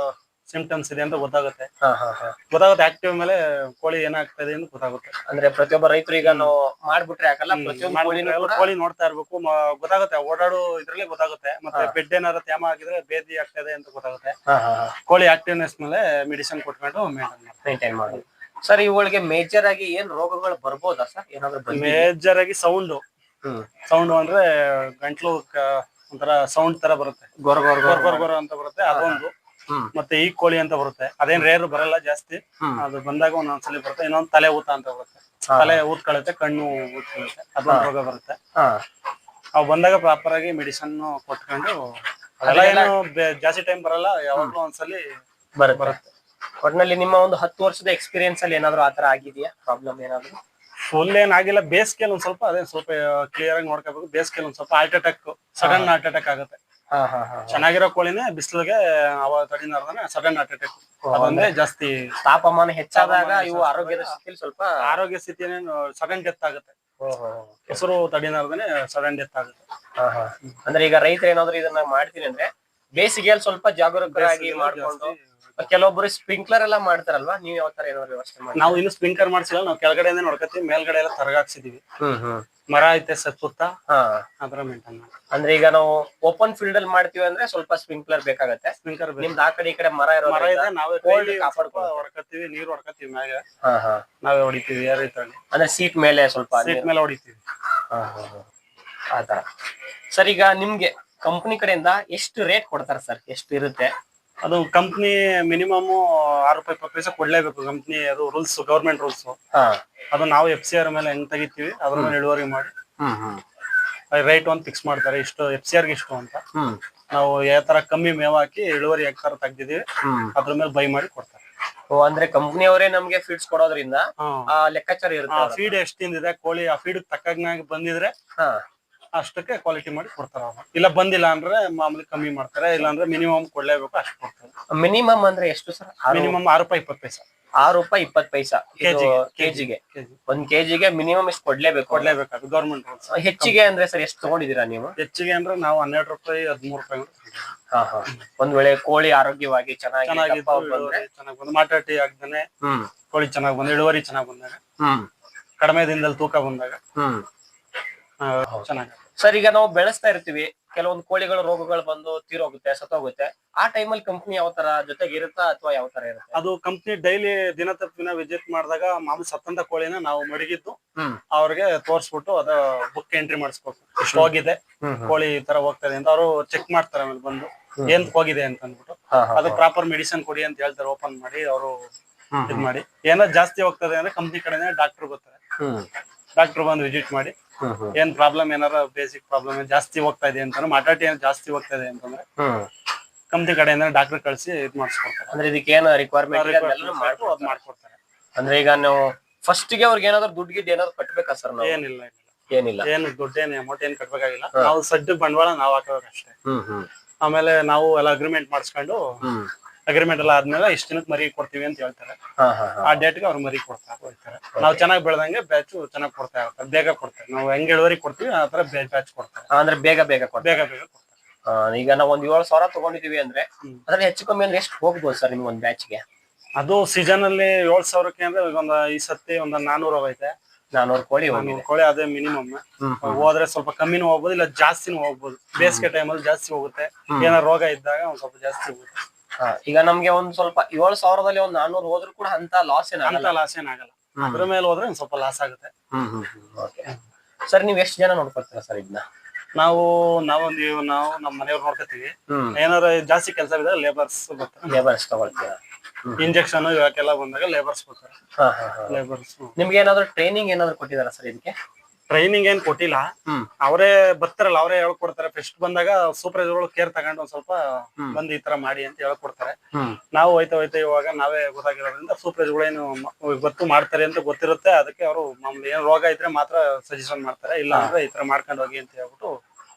ಸಿಂಪ್ಟಮ್ಸ್ ಇದೆ ಅಂತ ಗೊತ್ತಾಗುತ್ತೆ. ಹಾ ಹಾ ಹಾ. ಗೊತ್ತಾಗುತ್ತೆ ಆಕ್ಟಿವ್ ಮೇಲೆ ಕೋಳಿ ಏನಾಗ್ತಾ ಇದೆ ಅಂತ ಗೊತ್ತಾಗುತ್ತೆ. ಅಂದ್ರೆ ಪ್ರತಿಯೊಬ್ಬ ರೈತರು ಈಗ ನಾವು ಮಾಡ್ಬಿಟ್ರೆ ಯಾಕಲ್ಲ ಹ್ಮ್. ಪ್ರತಿಯೊಂದು ಕೋಳಿನೂ ಎಲ್ಲ ಕೂಡ? ಕೋಳಿ ನೋಡ್ತಾ ಇರ್ಬೇಕು ಮ- ಗೊತ್ತಾಗುತ್ತೆ ಓಡಾಡೋ ಇದ್ರಲ್ಲಿ ಗೊತ್ತಾಗುತ್ತೆ ಮತ್ತೆ ಹಾ. ಬೆಡ್ ಏನಾದ್ರು ತ್ಯಾಮ ಆಗಿದ್ರೆ ಬೇದಿ ಆಗ್ತದೆ ಅಂತ ಗೊತ್ತಾಗುತ್ತೆ. ಹಾ ಹಾ ಹಾ. ಕೋಳಿ ಆಕ್ಟಿವ್ನೆಸ್ ಮೇಲೆ ಮೆಡಿಸಿನ್ ಕೊಟ್ಕೊಂಡು ಮೇಂಟೈನ್ ಮಾಡಿ ಮೇಂಟೈನ್ ಮಾಡೋದು ಸರ್ ಇವುಗಳಿಗೆ ಮೇಜರ್ ಆಗಿ ಏನ್ ರೋಗಗಳು ಬರ್ಬೋದಾ ಸರ್? ಏನಾದ್ರು ಮೇಜರ್ ಆಗಿ ಸೌಂಡ್ ಸೌಂಡ್ ಅಂದ್ರೆ ಗಂಟ್ಲು ಒಂಥರ ಸೌಂಡ್ ತರ ಬರುತ್ತೆ. ಗೊರ ಗೊರ ಗೊರ್ ಗೊರ ಗೊರ್ ಗೊರ್. ಅಂತ ಬರುತ್ತೆ ಅದೊಂದು. ಮತ್ತೆ ಈ ಕೋಳಿ ಅಂತ ಬರುತ್ತೆ. ಅದೇನ್ ರೇರ್ ಬರಲ್ಲ ಜಾಸ್ತಿ. ಅದು ಬಂದಾಗ ಒಂದೊಂದ್ಸಲಿ ಬರುತ್ತೆ ಇನ್ನೊಂದ್ ತಲೆ ಊತ ಅಂತ ಬರುತ್ತೆ. ತಲೆ ಊದ್ಕೊಳುತ್ತೆ ಕಣ್ಣು ಊದ್ಕೊಳುತ್ತೆ ಅದೊಂದು ರೋಗ ಬರುತ್ತೆ. ಅವು ಬಂದಾಗ ಪ್ರಾಪರ್ ಆಗಿ ಮೆಡಿಸನ್ ಕೊಟ್ಕೊಂಡು ಅದೆಲ್ಲ ಏನು ಜಾಸ್ತಿ ಟೈಮ್ ಬರಲ್ಲ ಯಾವಾಗ್ಲೂ ಒಂದ್ಸಲಿ ಬರುತ್ತೆ. ಒಟ್ನಲ್ಲಿ ನಿಮ್ಮ ಒಂದು ಹತ್ತು ವರ್ಷದ ಎಕ್ಸ್ಪೀರಿಯನ್ಸ್ ಅಲ್ಲಿ ಏನಾದ್ರು ಆತರ ಆಗಿದೆಯಾ? ಪ್ರಾಬ್ಲಮ್ ಏನಾದ್ರು? ಫುಲ್ ಏನಾಗಿಲ್ಲ ಬೇಸಿಗೆಲ್ ಒಂದ್ ಸ್ವಲ್ಪ ಅದೇ ಸ್ವಲ್ಪ ಕ್ಲಿಯರ್ ಆಗಿ ನೋಡ್ಕೋಬೇಕು. ಬೇಸಿಗೆಲ್ ಒಂದ್ ಸ್ವಲ್ಪ heart attack sudden heart attack ಆಗುತ್ತೆ. ಚೆನ್ನಾಗಿರೋ ಕೋಳಿನೇ ಬಿಸಿಲಿಗೆ ಅವ ತಡಿನಾರ್ದಾನೆ ಸಡನ್ ಹಾರ್ಟ್ ಅಟ್ಯಾಕ್ ಅದೊಂದೇ ಜಾಸ್ತಿ ತಾಪಮಾನ ಹೆಚ್ಚಾದಾಗ ಇವು ಆರೋಗ್ಯದ ಸ್ಥಿತಿಯಲ್ಲಿ ಸ್ವಲ್ಪ ಆರೋಗ್ಯ ಸ್ಥಿತಿನೇ ಸಡನ್ ಡೆತ್ ಆಗುತ್ತೆ. ಹೆಸರು ತಡಿನಾರ್ದಾನೆ ಸಡನ್ ಡೆತ್ ಆಗುತ್ತೆ. ಅಂದ್ರೆ ಈಗ ರೈತರು ಏನಾದ್ರು ಇದನ್ನ ಮಾಡ್ತೀನಿ ಅಂದ್ರೆ ಬೇಸಿಗೆಯಲ್ಲಿ ಸ್ವಲ್ಪ ಜಾಗರೂಕರಾಗಿ ಮಾಡ್ಕೊಂಡು ಕೆಲವೊಬ್ರು ಸ್ಪ್ರಿಂಕ್ಲರ್ ಎಲ್ಲ ಮಾಡ್ತಾರಲ್ವಾ? ನೀವ್ ಯಾವ ತರ ಏನೋ ವ್ಯವಸ್ಥೆ ಮಾಡಿ ನಾವು ಇನ್ನು ಸ್ಪ್ರಿಂಕ್ಲರ್ ಮಾಡ್ಸಿಲ್ಲ ನಾವು ಕೆಳಗಡೆಯಿಂದ ನೋಡ್ಕತ್ತೀವಿ ಮೇಲ್ಗಡೆ ಎಲ್ಲ ತರಗಾಕ್ಸಿದೀವಿ. ಹ್ಮ್ ಹ್ಮ್. ಮರ ಐತೆ ಸುತ್ತ ಹಾ. ಅದರ ಮೇಂಟೈನ್ ಅಂದ್ರೆ ಈಗ ನಾವು ಓಪನ್ ಫೀಲ್ಡ್ ಅಲ್ಲಿ ಮಾಡ್ತೀವಿ ಅಂದ್ರೆ ಸ್ವಲ್ಪ ಸ್ಪ್ರಿಂಕ್ಲರ್ ಬೇಕಾಗತ್ತೆ. ಸ್ಪ್ರಿಂಕ್ಲರ್ ನಿಮ್ದು ಆ ಕಡೆ ಈ ಕಡೆ ಮರ ಮರ ಇದೆ ಇರೋದ್ರಿಂದ ನಾವೇ cold ಕೈಲಿ ಹೊಡ್ಕತ್ತೀವಿ ನೀರು ಹೊಡ್ಕತ್ತೀವಿ ಮ್ಯಾಗ. ಹಾ ಹಾ. ನಾವೇ ಹೊಡಿತೀವಿ ಯಾರ ಅಂದ್ರೆ ಸೀಟ್ ಮೇಲೆ ಸ್ವಲ್ಪ ಸೀಟ್ ಮೇಲೆ ಹೊಡಿತೀವಿ. ಆತರ ಹಾ, ಹಾ. ಆ ತರ. ಸರ್ ಈಗ ನಿಮ್ಗೆ ಕಂಪನಿ ಕಡೆಯಿಂದ ಎಷ್ಟು ರೇಟ್ ಕೊಡ್ತಾರೆ ಸರ್? ಎಷ್ಟು ಇರುತ್ತೆ? ಅದು ಕಂಪ್ನಿ ಮಿನಿಮಮ್ ಆರು ರೂಪಾಯಿ ಇಪ್ಪತ್ತು ಪೈಸೆ ಕೊಡ್ಲೇಬೇಕು. ಕಂಪ್ನಿ ಅದು ರೂಲ್ಸ್ ಗೌರ್ಮೆಂಟ್ ರೂಲ್ಸ್ ಅದು ನಾವು ಎಫ್ ಸಿ ಆರ್ ಮೇಲೆ ಹೆಂಗ್ ತೆಗಿತೀವಿ ಅದ್ರ ಮೇಲೆ ಇಳುವರಿ ಮಾಡಿ. ರೇಟ್ ಒಂದ್ ಫಿಕ್ಸ್ ಮಾಡ್ತಾರೆ. ಇಷ್ಟು ಎಫ್ ಸಿ ಆರ್ಗೆ ಇಷ್ಟು ಅಂತ. ನಾವು ಯಾವ ತರ ಕಮ್ಮಿ ಮೇವ್ ಹಾಕಿ ಇಳುವರಿ ಯಾವ ತರ ತೆಗ್ದಿದೀವಿ ಅದ್ರ ಮೇಲೆ ಬೈ ಮಾಡಿ ಕೊಡ್ತಾರೆ. ಅಂದ್ರೆ ಕಂಪನಿಯವರೇ ನಮ್ಗೆ ಫೀಡ್ಸ್ ಕೊಡೋದ್ರಿಂದ ಆ ಲೆಕ್ಕಾಚಾರ ಇರುತ್ತೆ ಆ ಫೀಡ್ ಎಷ್ಟಿಂದ ತಿಂದಿದೆ ಕೋಳಿ ಆ ಫೀಡ್ ತಕ್ಕಾಗಿ ಬಂದಿದ್ರೆ ಅಷ್ಟಕ್ಕೆ ಕ್ವಾಲಿಟಿ ಮಾಡಿ ಕೊಡ್ತಾರ ಅವ್ರು. ಇಲ್ಲ ಬಂದಿಲ್ಲ ಅಂದ್ರೆ ಮಾಮೂಲಿ ಕಮ್ಮಿ ಮಾಡ್ತಾರೆ ಇಲ್ಲ ಅಂದ್ರೆ ಮಿನಿಮಮ್ ಕೊಡ್ಲೇಬೇಕು ಅಷ್ಟು ಕೊಡ್ತಾರೆ. ಮಿನಿಮಮ್ ಅಂದ್ರೆ ಎಷ್ಟು ಸರ್? ಮಿನಿಮಮ್ ಆರು ರೂಪಾಯಿ ಇಪ್ಪತ್ತು ಪೈಸೆ. ಆರು ರೂಪಾಯಿ ಇಪ್ಪತ್ತು ಪೈಸಾ. ಕೆಜಿಗೆ ಕೆಜಿಗೆ ಕೆಜಿ. ಒಂದ್ ಕೆಜಿಗೆ ಮಿನಿಮಮ್ ಇಷ್ಟು ಕೊಡ್ಲೇಬೇಕು? ಕೊಡ್ಲೇಬೇಕು ಗೌರ್ಮೆಂಟ್ ರೂಲ್ಸ್ ಹೆಚ್ಚಿಗೆ ಅಂದ್ರೆ ಸರ್ ಎಷ್ಟು ತಗೊಂಡಿದ್ದೀರಾ ನೀವು? ಹೆಚ್ಚಿಗೆ ಅಂದ್ರೆ ನಾವು ಹನ್ನೆರಡು ರೂಪಾಯಿ ಹದಿಮೂರು ರೂಪಾಯಿ ಹಾ ಹಾ. ಒಂದ್ ವೇಳೆ ಕೋಳಿ ಆರೋಗ್ಯವಾಗಿ ಚೆನ್ನಾಗಿ ಚೆನ್ನಾಗಿ ಚೆನ್ನಾಗಿ ಬಂದು ಮಾಟಾಟಿ ಆಗ್ದಾನೆ ಹ್ಮ್. ಕೋಳಿ ಚೆನ್ನಾಗಿ ಬಂದ ಇಳುವರಿ ಚೆನ್ನಾಗಿ ಬಂದಾಗ ಹ್ಮ್. ಕಡಿಮೆ ದಿನದಲ್ಲಿ ತೂಕ ಬಂದಾಗ ಹ್ಮ್. ಚೆನ್ನಾಗಿ ಸರ್ ಈಗ ನಾವು ಬೆಳೆಸ್ತಾ ಇರ್ತೀವಿ. ಕೆಲವೊಂದು ಕೋಳಿಗಳ ರೋಗಗಳು ಬಂದು ತೀರೋಗುತ್ತೆ ಸತ್ತೋಗುತ್ತೆ. ಆ ಟೈಮಲ್ಲಿ ಕಂಪ್ನಿ ಯಾವ ತರ ಜೊತೆಗೆ ಇರುತ್ತಾ ಅಥವಾ ಯಾವ ತರ ಇರುತ್ತೆ? ಅದು ಕಂಪ್ನಿ ಡೈಲಿ ದಿನ ತಪ್ಪಿನ ವಿಸಿಟ್ ಮಾಡಿದಾಗ ಮಾಮೂಲಿ ಸತ್ತಂತ ಕೋಳಿನ ನಾವು ಮಡಗಿದ್ದು ಅವ್ರಿಗೆ ತೋರಿಸ್ಬಿಟ್ಟು ಅದ ಬುಕ್ ಎಂಟ್ರಿ ಮಾಡಿಸ್ಬೇಕು. ಎಷ್ಟು ಹೋಗಿದೆ. ಕೋಳಿ ಈ ತರ ಹೋಗ್ತದೆ ಅಂತ ಅವರು ಚೆಕ್ ಮಾಡ್ತಾರೆ ಆಮೇಲೆ ಬಂದು. ಏನ್ ಹೋಗಿದೆ ಅಂತ ಅಂದ್ಬಿಟ್ಟು. ಅದು ಪ್ರಾಪರ್ ಮೆಡಿಸಿನ್ ಕೊಡಿ ಅಂತ ಹೇಳ್ತಾರೆ ಓಪನ್ ಮಾಡಿ ಅವರು ಇದ್ ಮಾಡಿ ಏನೋ ಜಾಸ್ತಿ ಹೋಗ್ತದೆ ಅಂದ್ರೆ ಕಂಪ್ನಿ ಕಡೆನೇ ಡಾಕ್ಟರ್ ಬರ್ತಾರೆ ಡಾಕ್ಟರ್ ಬಂದು ವಿಸಿಟ್ ಮಾಡಿ. ಏನ್ ಪ್ರಾಬ್ಲಮ್ ಏನಾರ ಬೇಸಿಕ್ ಪ್ರಾಬ್ಲಮ್ ಜಾಸ್ತಿ ಹೋಗ್ತಾ ಇದೆ ಅಂತ ಮಾಟಾಟಿ ಏನ್ ಜಾಸ್ತಿ ಹೋಗ್ತಾ ಇದೆ ಅಂತಂದ್ರೆ ಕಂಪ್ನಿ ಕಡೆಯಿಂದ ಡಾಕ್ಟರ್ ಕಳಿಸಿ ಇದ್ ಮಾಡಿಸ್ಕೊಡ್ತಾರೆ. ಅಂದ್ರೆ ಇದಕ್ಕೆ ಏನು ರಿಕ್ವೈರ್ಮೆಂಟ್ ಮಾಡ್ಕೊಡ್ತಾರೆ. ಅಂದ್ರೆ ಈಗ ನಾವು ಫಸ್ಟ್ಗೆ ಅವ್ರಿಗೆ ಏನಾದ್ರು ದುಡ್ಡು ಗಿಡ್ ಏನಾದ್ರು ಕಟ್ಬೇಕಾ ಸರ್ ನಾವು? ಏನಿಲ್ಲ ಏನಿಲ್ಲ. ಏನಿಲ್ಲ. ಏನು ದುಡ್ಡು ಏನು ಅಮೌಂಟ್ ಏನ್ ಕಟ್ಬೇಕಾಗಿಲ್ಲ. ನಾವು ಸಡ್ಡು ಬಂಡವಾಳ ನಾವು ಹಾಕೋಬೇಕು ಅಷ್ಟೇ. ಆಮೇಲೆ ನಾವು ಎಲ್ಲ ಅಗ್ರಿಮೆಂಟ್ ಮಾಡಿಸ್ಕೊಂಡು ಅಗ್ರಿಮೆಂಟ್ ಎಲ್ಲ ಆದ್ಮೇಲೆ ಇಷ್ಟ ದಿನಕ್ಕೆ ಮರಿ ಕೊಡ್ತೀವಿ ಅಂತ ಹೇಳ್ತಾರೆ. ಆ ಡೇಟ್ಗೆ ಅವ್ರು ಮರಿ ಕೊಡ್ತಾ ಹೋಗ್ತಾರೆ. ನಾವು ಚೆನ್ನಾಗಿ ಬೆಳೆದಂಗೆ ಬ್ಯಾಚ್ ಚೆನ್ನಾಗಿ ಕೊಡ್ತಾ ಇರ್ತಾರೆ ಬೇಗ ಕೊಡ್ತಾರೆ. ನಾವು ಹೆಂಗ್ ಇಳುವರಿ ಕೊಡ್ತೀವಿ ಆ ತರ ಬ್ಯಾಚ್ ಕೊಡ್ತಾರೆ. ಅಂದ್ರೆ ಬೇಗ ಬೇಗ ಬೇಗ ಬೇಗ ಕೊಡ್ತಾರೆ. ಈಗ ನಾವು ಒಂದ್ ಏಳು ಸಾವಿರ ತಗೊಂಡಿದೀವಿ ಅಂದ್ರೆ ಅದ್ರ ಅದ್ರಲ್ಲಿ ಹೆಚ್ಚು ಕಮ್ಮಿ ಅಂದ್ರೆ ಎಷ್ಟು ಹೋಗ್ಬೋದು ಸರ್ ನಿಮ್ಗೆ ಒಂದ್ ಬ್ಯಾಚ್ಗೆ ಅದು ಸೀಸನ್ ಅಲ್ಲಿ ಏಳ್ ಸಾವಿರಕ್ಕೆ ಅಂದ್ರೆ ಒಂದ್ ಒಂದು ಈ ಸತಿ ಒಂದ್ ನಾನೂರು ಹೋಗೈತೆ. ನಾನೂರು ಕೋಳಿ ನಾನೂರು ಕೋಳಿ ಅದೇ ಮಿನಿಮಮ್ ಹೋದ್ರೆ ಸ್ವಲ್ಪ ಕಮ್ಮಿನೂ ಹೋಗ್ಬೋದು ಇಲ್ಲ ಜಾಸ್ತಿನೂ ಹೋಗ್ಬೋದು. ಬೇಸಿಗೆ ಟೈಮಲ್ಲಿ ಜಾಸ್ತಿ ಹೋಗುತ್ತೆ. ಏನಾರ ರೋಗ ಇದ್ದಾಗ ಒಂದ್ ಸ್ವಲ್ಪ ಜಾಸ್ತಿ ಹೋಗುತ್ತೆ. ಈಗ ನಮ್ಗೆ ಒಂದ್ ಸ್ವಲ್ಪ ಏಳು ಸಾವಿರದಲ್ಲಿ ಒಂದ್ ನಾನೂರು ಹೋದ್ರು ಕೂಡ ಅಂತ ಲಾಸ್ ಏನಾಗಲ್ಲ ಅಂತ ಲಾಸ್ ಏನಾಗಲ್ಲ ಅದ್ರ ಮೇಲೆ ಹೋದ್ರೆ ಒಂದ್ ಸ್ವಲ್ಪ ಲಾಸ್ ಆಗುತ್ತೆ. ಸರ್ ನೀವ್ ಎಷ್ಟ್ ಜನ ನೋಡ್ಕೊಳ್ತೀರಾ ಸರ್ ಇದನ್ನ ನಾವು ನಾವೊಂದು ನಾವು ನಮ್ಮ ಮನೆಯವ್ರು ನೋಡ್ಕೊತೀವಿ. ಏನಾರ ಜಾಸ್ತಿ ಕೆಲಸ ಇದ್ರೆ ಲೇಬರ್ಸ್ ಬರ್ತಾರೆ. ಲೇಬರ್ಸ್ ತಗೊಳ್ತೀರಾ? ಇಂಜೆಕ್ಷನ್ ಇವಕ್ಕೆಲ್ಲ ಬಂದಾಗ ಲೇಬರ್ಸ್ ಬರ್ತಾರೆ. ಲೇಬರ್ಸ್ ನಿಮ್ಗೆ ಏನಾದ್ರು ಟ್ರೈನಿಂಗ್ ಏನಾದ್ರು ಕೊಟ್ಟಿದಾರ ಸರ್ ಇದಕ್ಕೆ ಟ್ರೈನಿಂಗ್ ಏನ್ ಕೊಟ್ಟಿಲ್ಲ. ಅವರೇ ಬರ್ತಾರಲ್ಲ ಅವರೇ ಹೇಳ್ಕೊಡ್ತಾರೆ. ಫೆಸ್ಟ್ ಬಂದಾಗ ಸೂಪರ್ವೈಸರ್ಗಳು ಕೇರ್ ತಗೊಂಡು ಒಂದ್ ಸ್ವಲ್ಪ ಬಂದ್ ಈ ತರ ಮಾಡಿ ಅಂತ ಹೇಳ್ಕೊಡ್ತಾರೆ. ನಾವು ಹೋಯ್ತಾ ಹೋಯ್ತಾ ಇವಾಗ ನಾವೇ ಗೊತ್ತಾಗಿರೋದ್ರಿಂದ ಸೂಪರ್ವೈಸರ್ಗಳು ಏನು ಗೊತ್ತು ಮಾಡ್ತಾರೆ ಅಂತ ಗೊತ್ತಿರುತ್ತೆ. ಅದಕ್ಕೆ ಅವರು ಮಾಮೂಲಿ ಏನ್ ರೋಗ ಇದ್ರೆ ಮಾತ್ರ ಸಜೆಷನ್ ಮಾಡ್ತಾರೆ. ಇಲ್ಲ ಅಂದ್ರೆ ಈ ತರ ಮಾಡ್ಕೊಂಡು ಹೋಗಿ ಅಂತ ಹೇಳ್ಬಿಟ್ಟು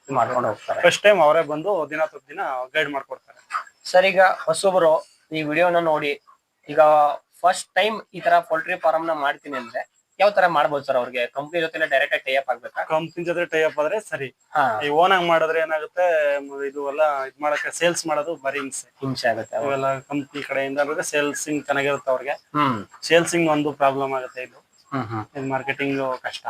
ಮಾಡ್ಕೊಂಡು ಹೋಗ್ತಾರೆ. ಫಸ್ಟ್ ಟೈಮ್ ಅವರೇ ಬಂದು ದಿನ ತಪ್ಪು ದಿನ ಗೈಡ್ ಮಾಡ್ಕೊಡ್ತಾರೆ. ಸರ್ ಈಗ ಹೊಸೊಬ್ರು ಈ ವಿಡಿಯೋನ ನೋಡಿ ಈಗ ಫಸ್ಟ್ ಟೈಮ್ ಈ ತರ ಪೋಲ್ಟ್ರಿ ಫಾರ್ಮ್ನ ಮಾಡ್ತೀನಿ ಅಂದ್ರೆ ಯಾವ ತರ ಮಾಡ್ಬೋದು ಸರ್ ಅವ್ರಿಗೆ? ಕಂಪ್ನಿ ಜೊತೆ ಡೈರೆಕ್ಟ್ ಆಗಿ ಟೈಪ್ ಆಗ್ಬೇಕಾ? ಕಂಪ್ನಿ ಜೊತೆ ಟೈಅಪ್ ಆದ್ರೆ ಸರಿ. ಹಾ. ಈ ಓನ್ ಆಗಿ ಮಾಡಿದ್ರೆ ಏನಾಗುತ್ತೆ ಮ- ಇದು ಎಲ್ಲ ಇದ್ ಮಾಡಕ್ಕೆ ಸೇಲ್ಸ್ ಮಾಡೋದು ಬರೀ ಹಿಂಸೆ. ಹಿಂಸೆ ಆಗುತ್ತೆ ಅವಾಗ. ಇವೆಲ್ಲ ಕಂಪ್ನಿ ಕಡೆಯಿಂದ ಸೇಲ್ಸಿಂಗ್ ಚೆನ್ನಾಗಿರುತ್ತೆ ಅವ್ರಿಗೆ. ಹ್ಮ್. ಸೇಲ್ಸಿಂಗ್ ಒಂದು ಪ್ರಾಬ್ಲಮ್ ಆಗುತ್ತೆ ಇದು. ಹ್ಮ್ ಹ್ಮ್. ಇದು ಮಾರ್ಕೆಟಿಂಗ್ ಕಷ್ಟ.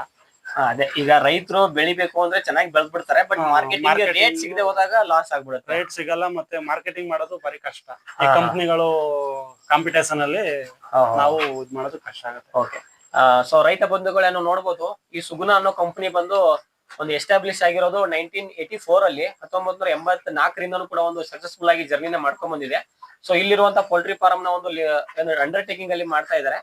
ಹಾ, ಅದೇ. ಈಗ ರೈತರು ಬೆಳಿಬೇಕು ಅಂದ್ರೆ ಚೆನ್ನಾಗಿ ಬೆಳ್ದ್ಬಿಡ್ತಾರೆ ಬಟ್ ಹಾ, ಮಾರ್ಕೆಟಿಂಗ್ marketing- ರೇಟ್ ಸಿಗದೆ ಹೋದಾಗ ಲಾಸ್ ಆಗ್ಬಿಡುತ್ತೆ. ರೇಟ್ ಸಿಗಲ್ಲ ಮತ್ತೆ ಮಾರ್ಕೆಟಿಂಗ್ ಮಾಡೋದು ಬರೀ ಕಷ್ಟ. ಈ ಹಾ. ಕಂಪ್ನಿಗಳು ಕಾಂಪಿಟೇಷನ್ ಅಲ್ಲಿ ನಾವು ಇದ್ ಮಾಡೋದು ಕಷ್ಟ ಆಗುತ್ತೆ. ಓಕೆ ಸೊ ರೈತ ಬಂಧುಗಳನ್ನು ನೋಡ್ಬೋದು, ಈ ಸುಗುಣ ಅನ್ನೋ ಕಂಪನಿ ಬಂದು ಒಂದು ಎಸ್ಟಾಬ್ಲಿಷ್ ಆಗಿರೋದು ನೈನ್ಟೀನ್ ಏಟಿ ಫೋರ್ ಅಲ್ಲಿ ಹತ್ತೊಂಬತ್ ನೂರ ಎಂಬತ್ ಕೂಡ ಒಂದು ಸಕ್ಸಸ್ಫುಲ್ ಆಗಿ ಜರ್ನಿನ ಮಾಡ್ಕೊಂಡ್ ಬಂದಿದೆ. ಸೊ ಇಲ್ಲಿರುವಂತಹ ಪೋಲ್ಟ್ರಿ ಫಾರ್ಮ್ನ ಒಂದು ಅಂಡರ್ಟೇಕಿಂಗ್ ಅಲ್ಲಿ ಮಾಡ್ತಾ ಇದ್ದಾರೆ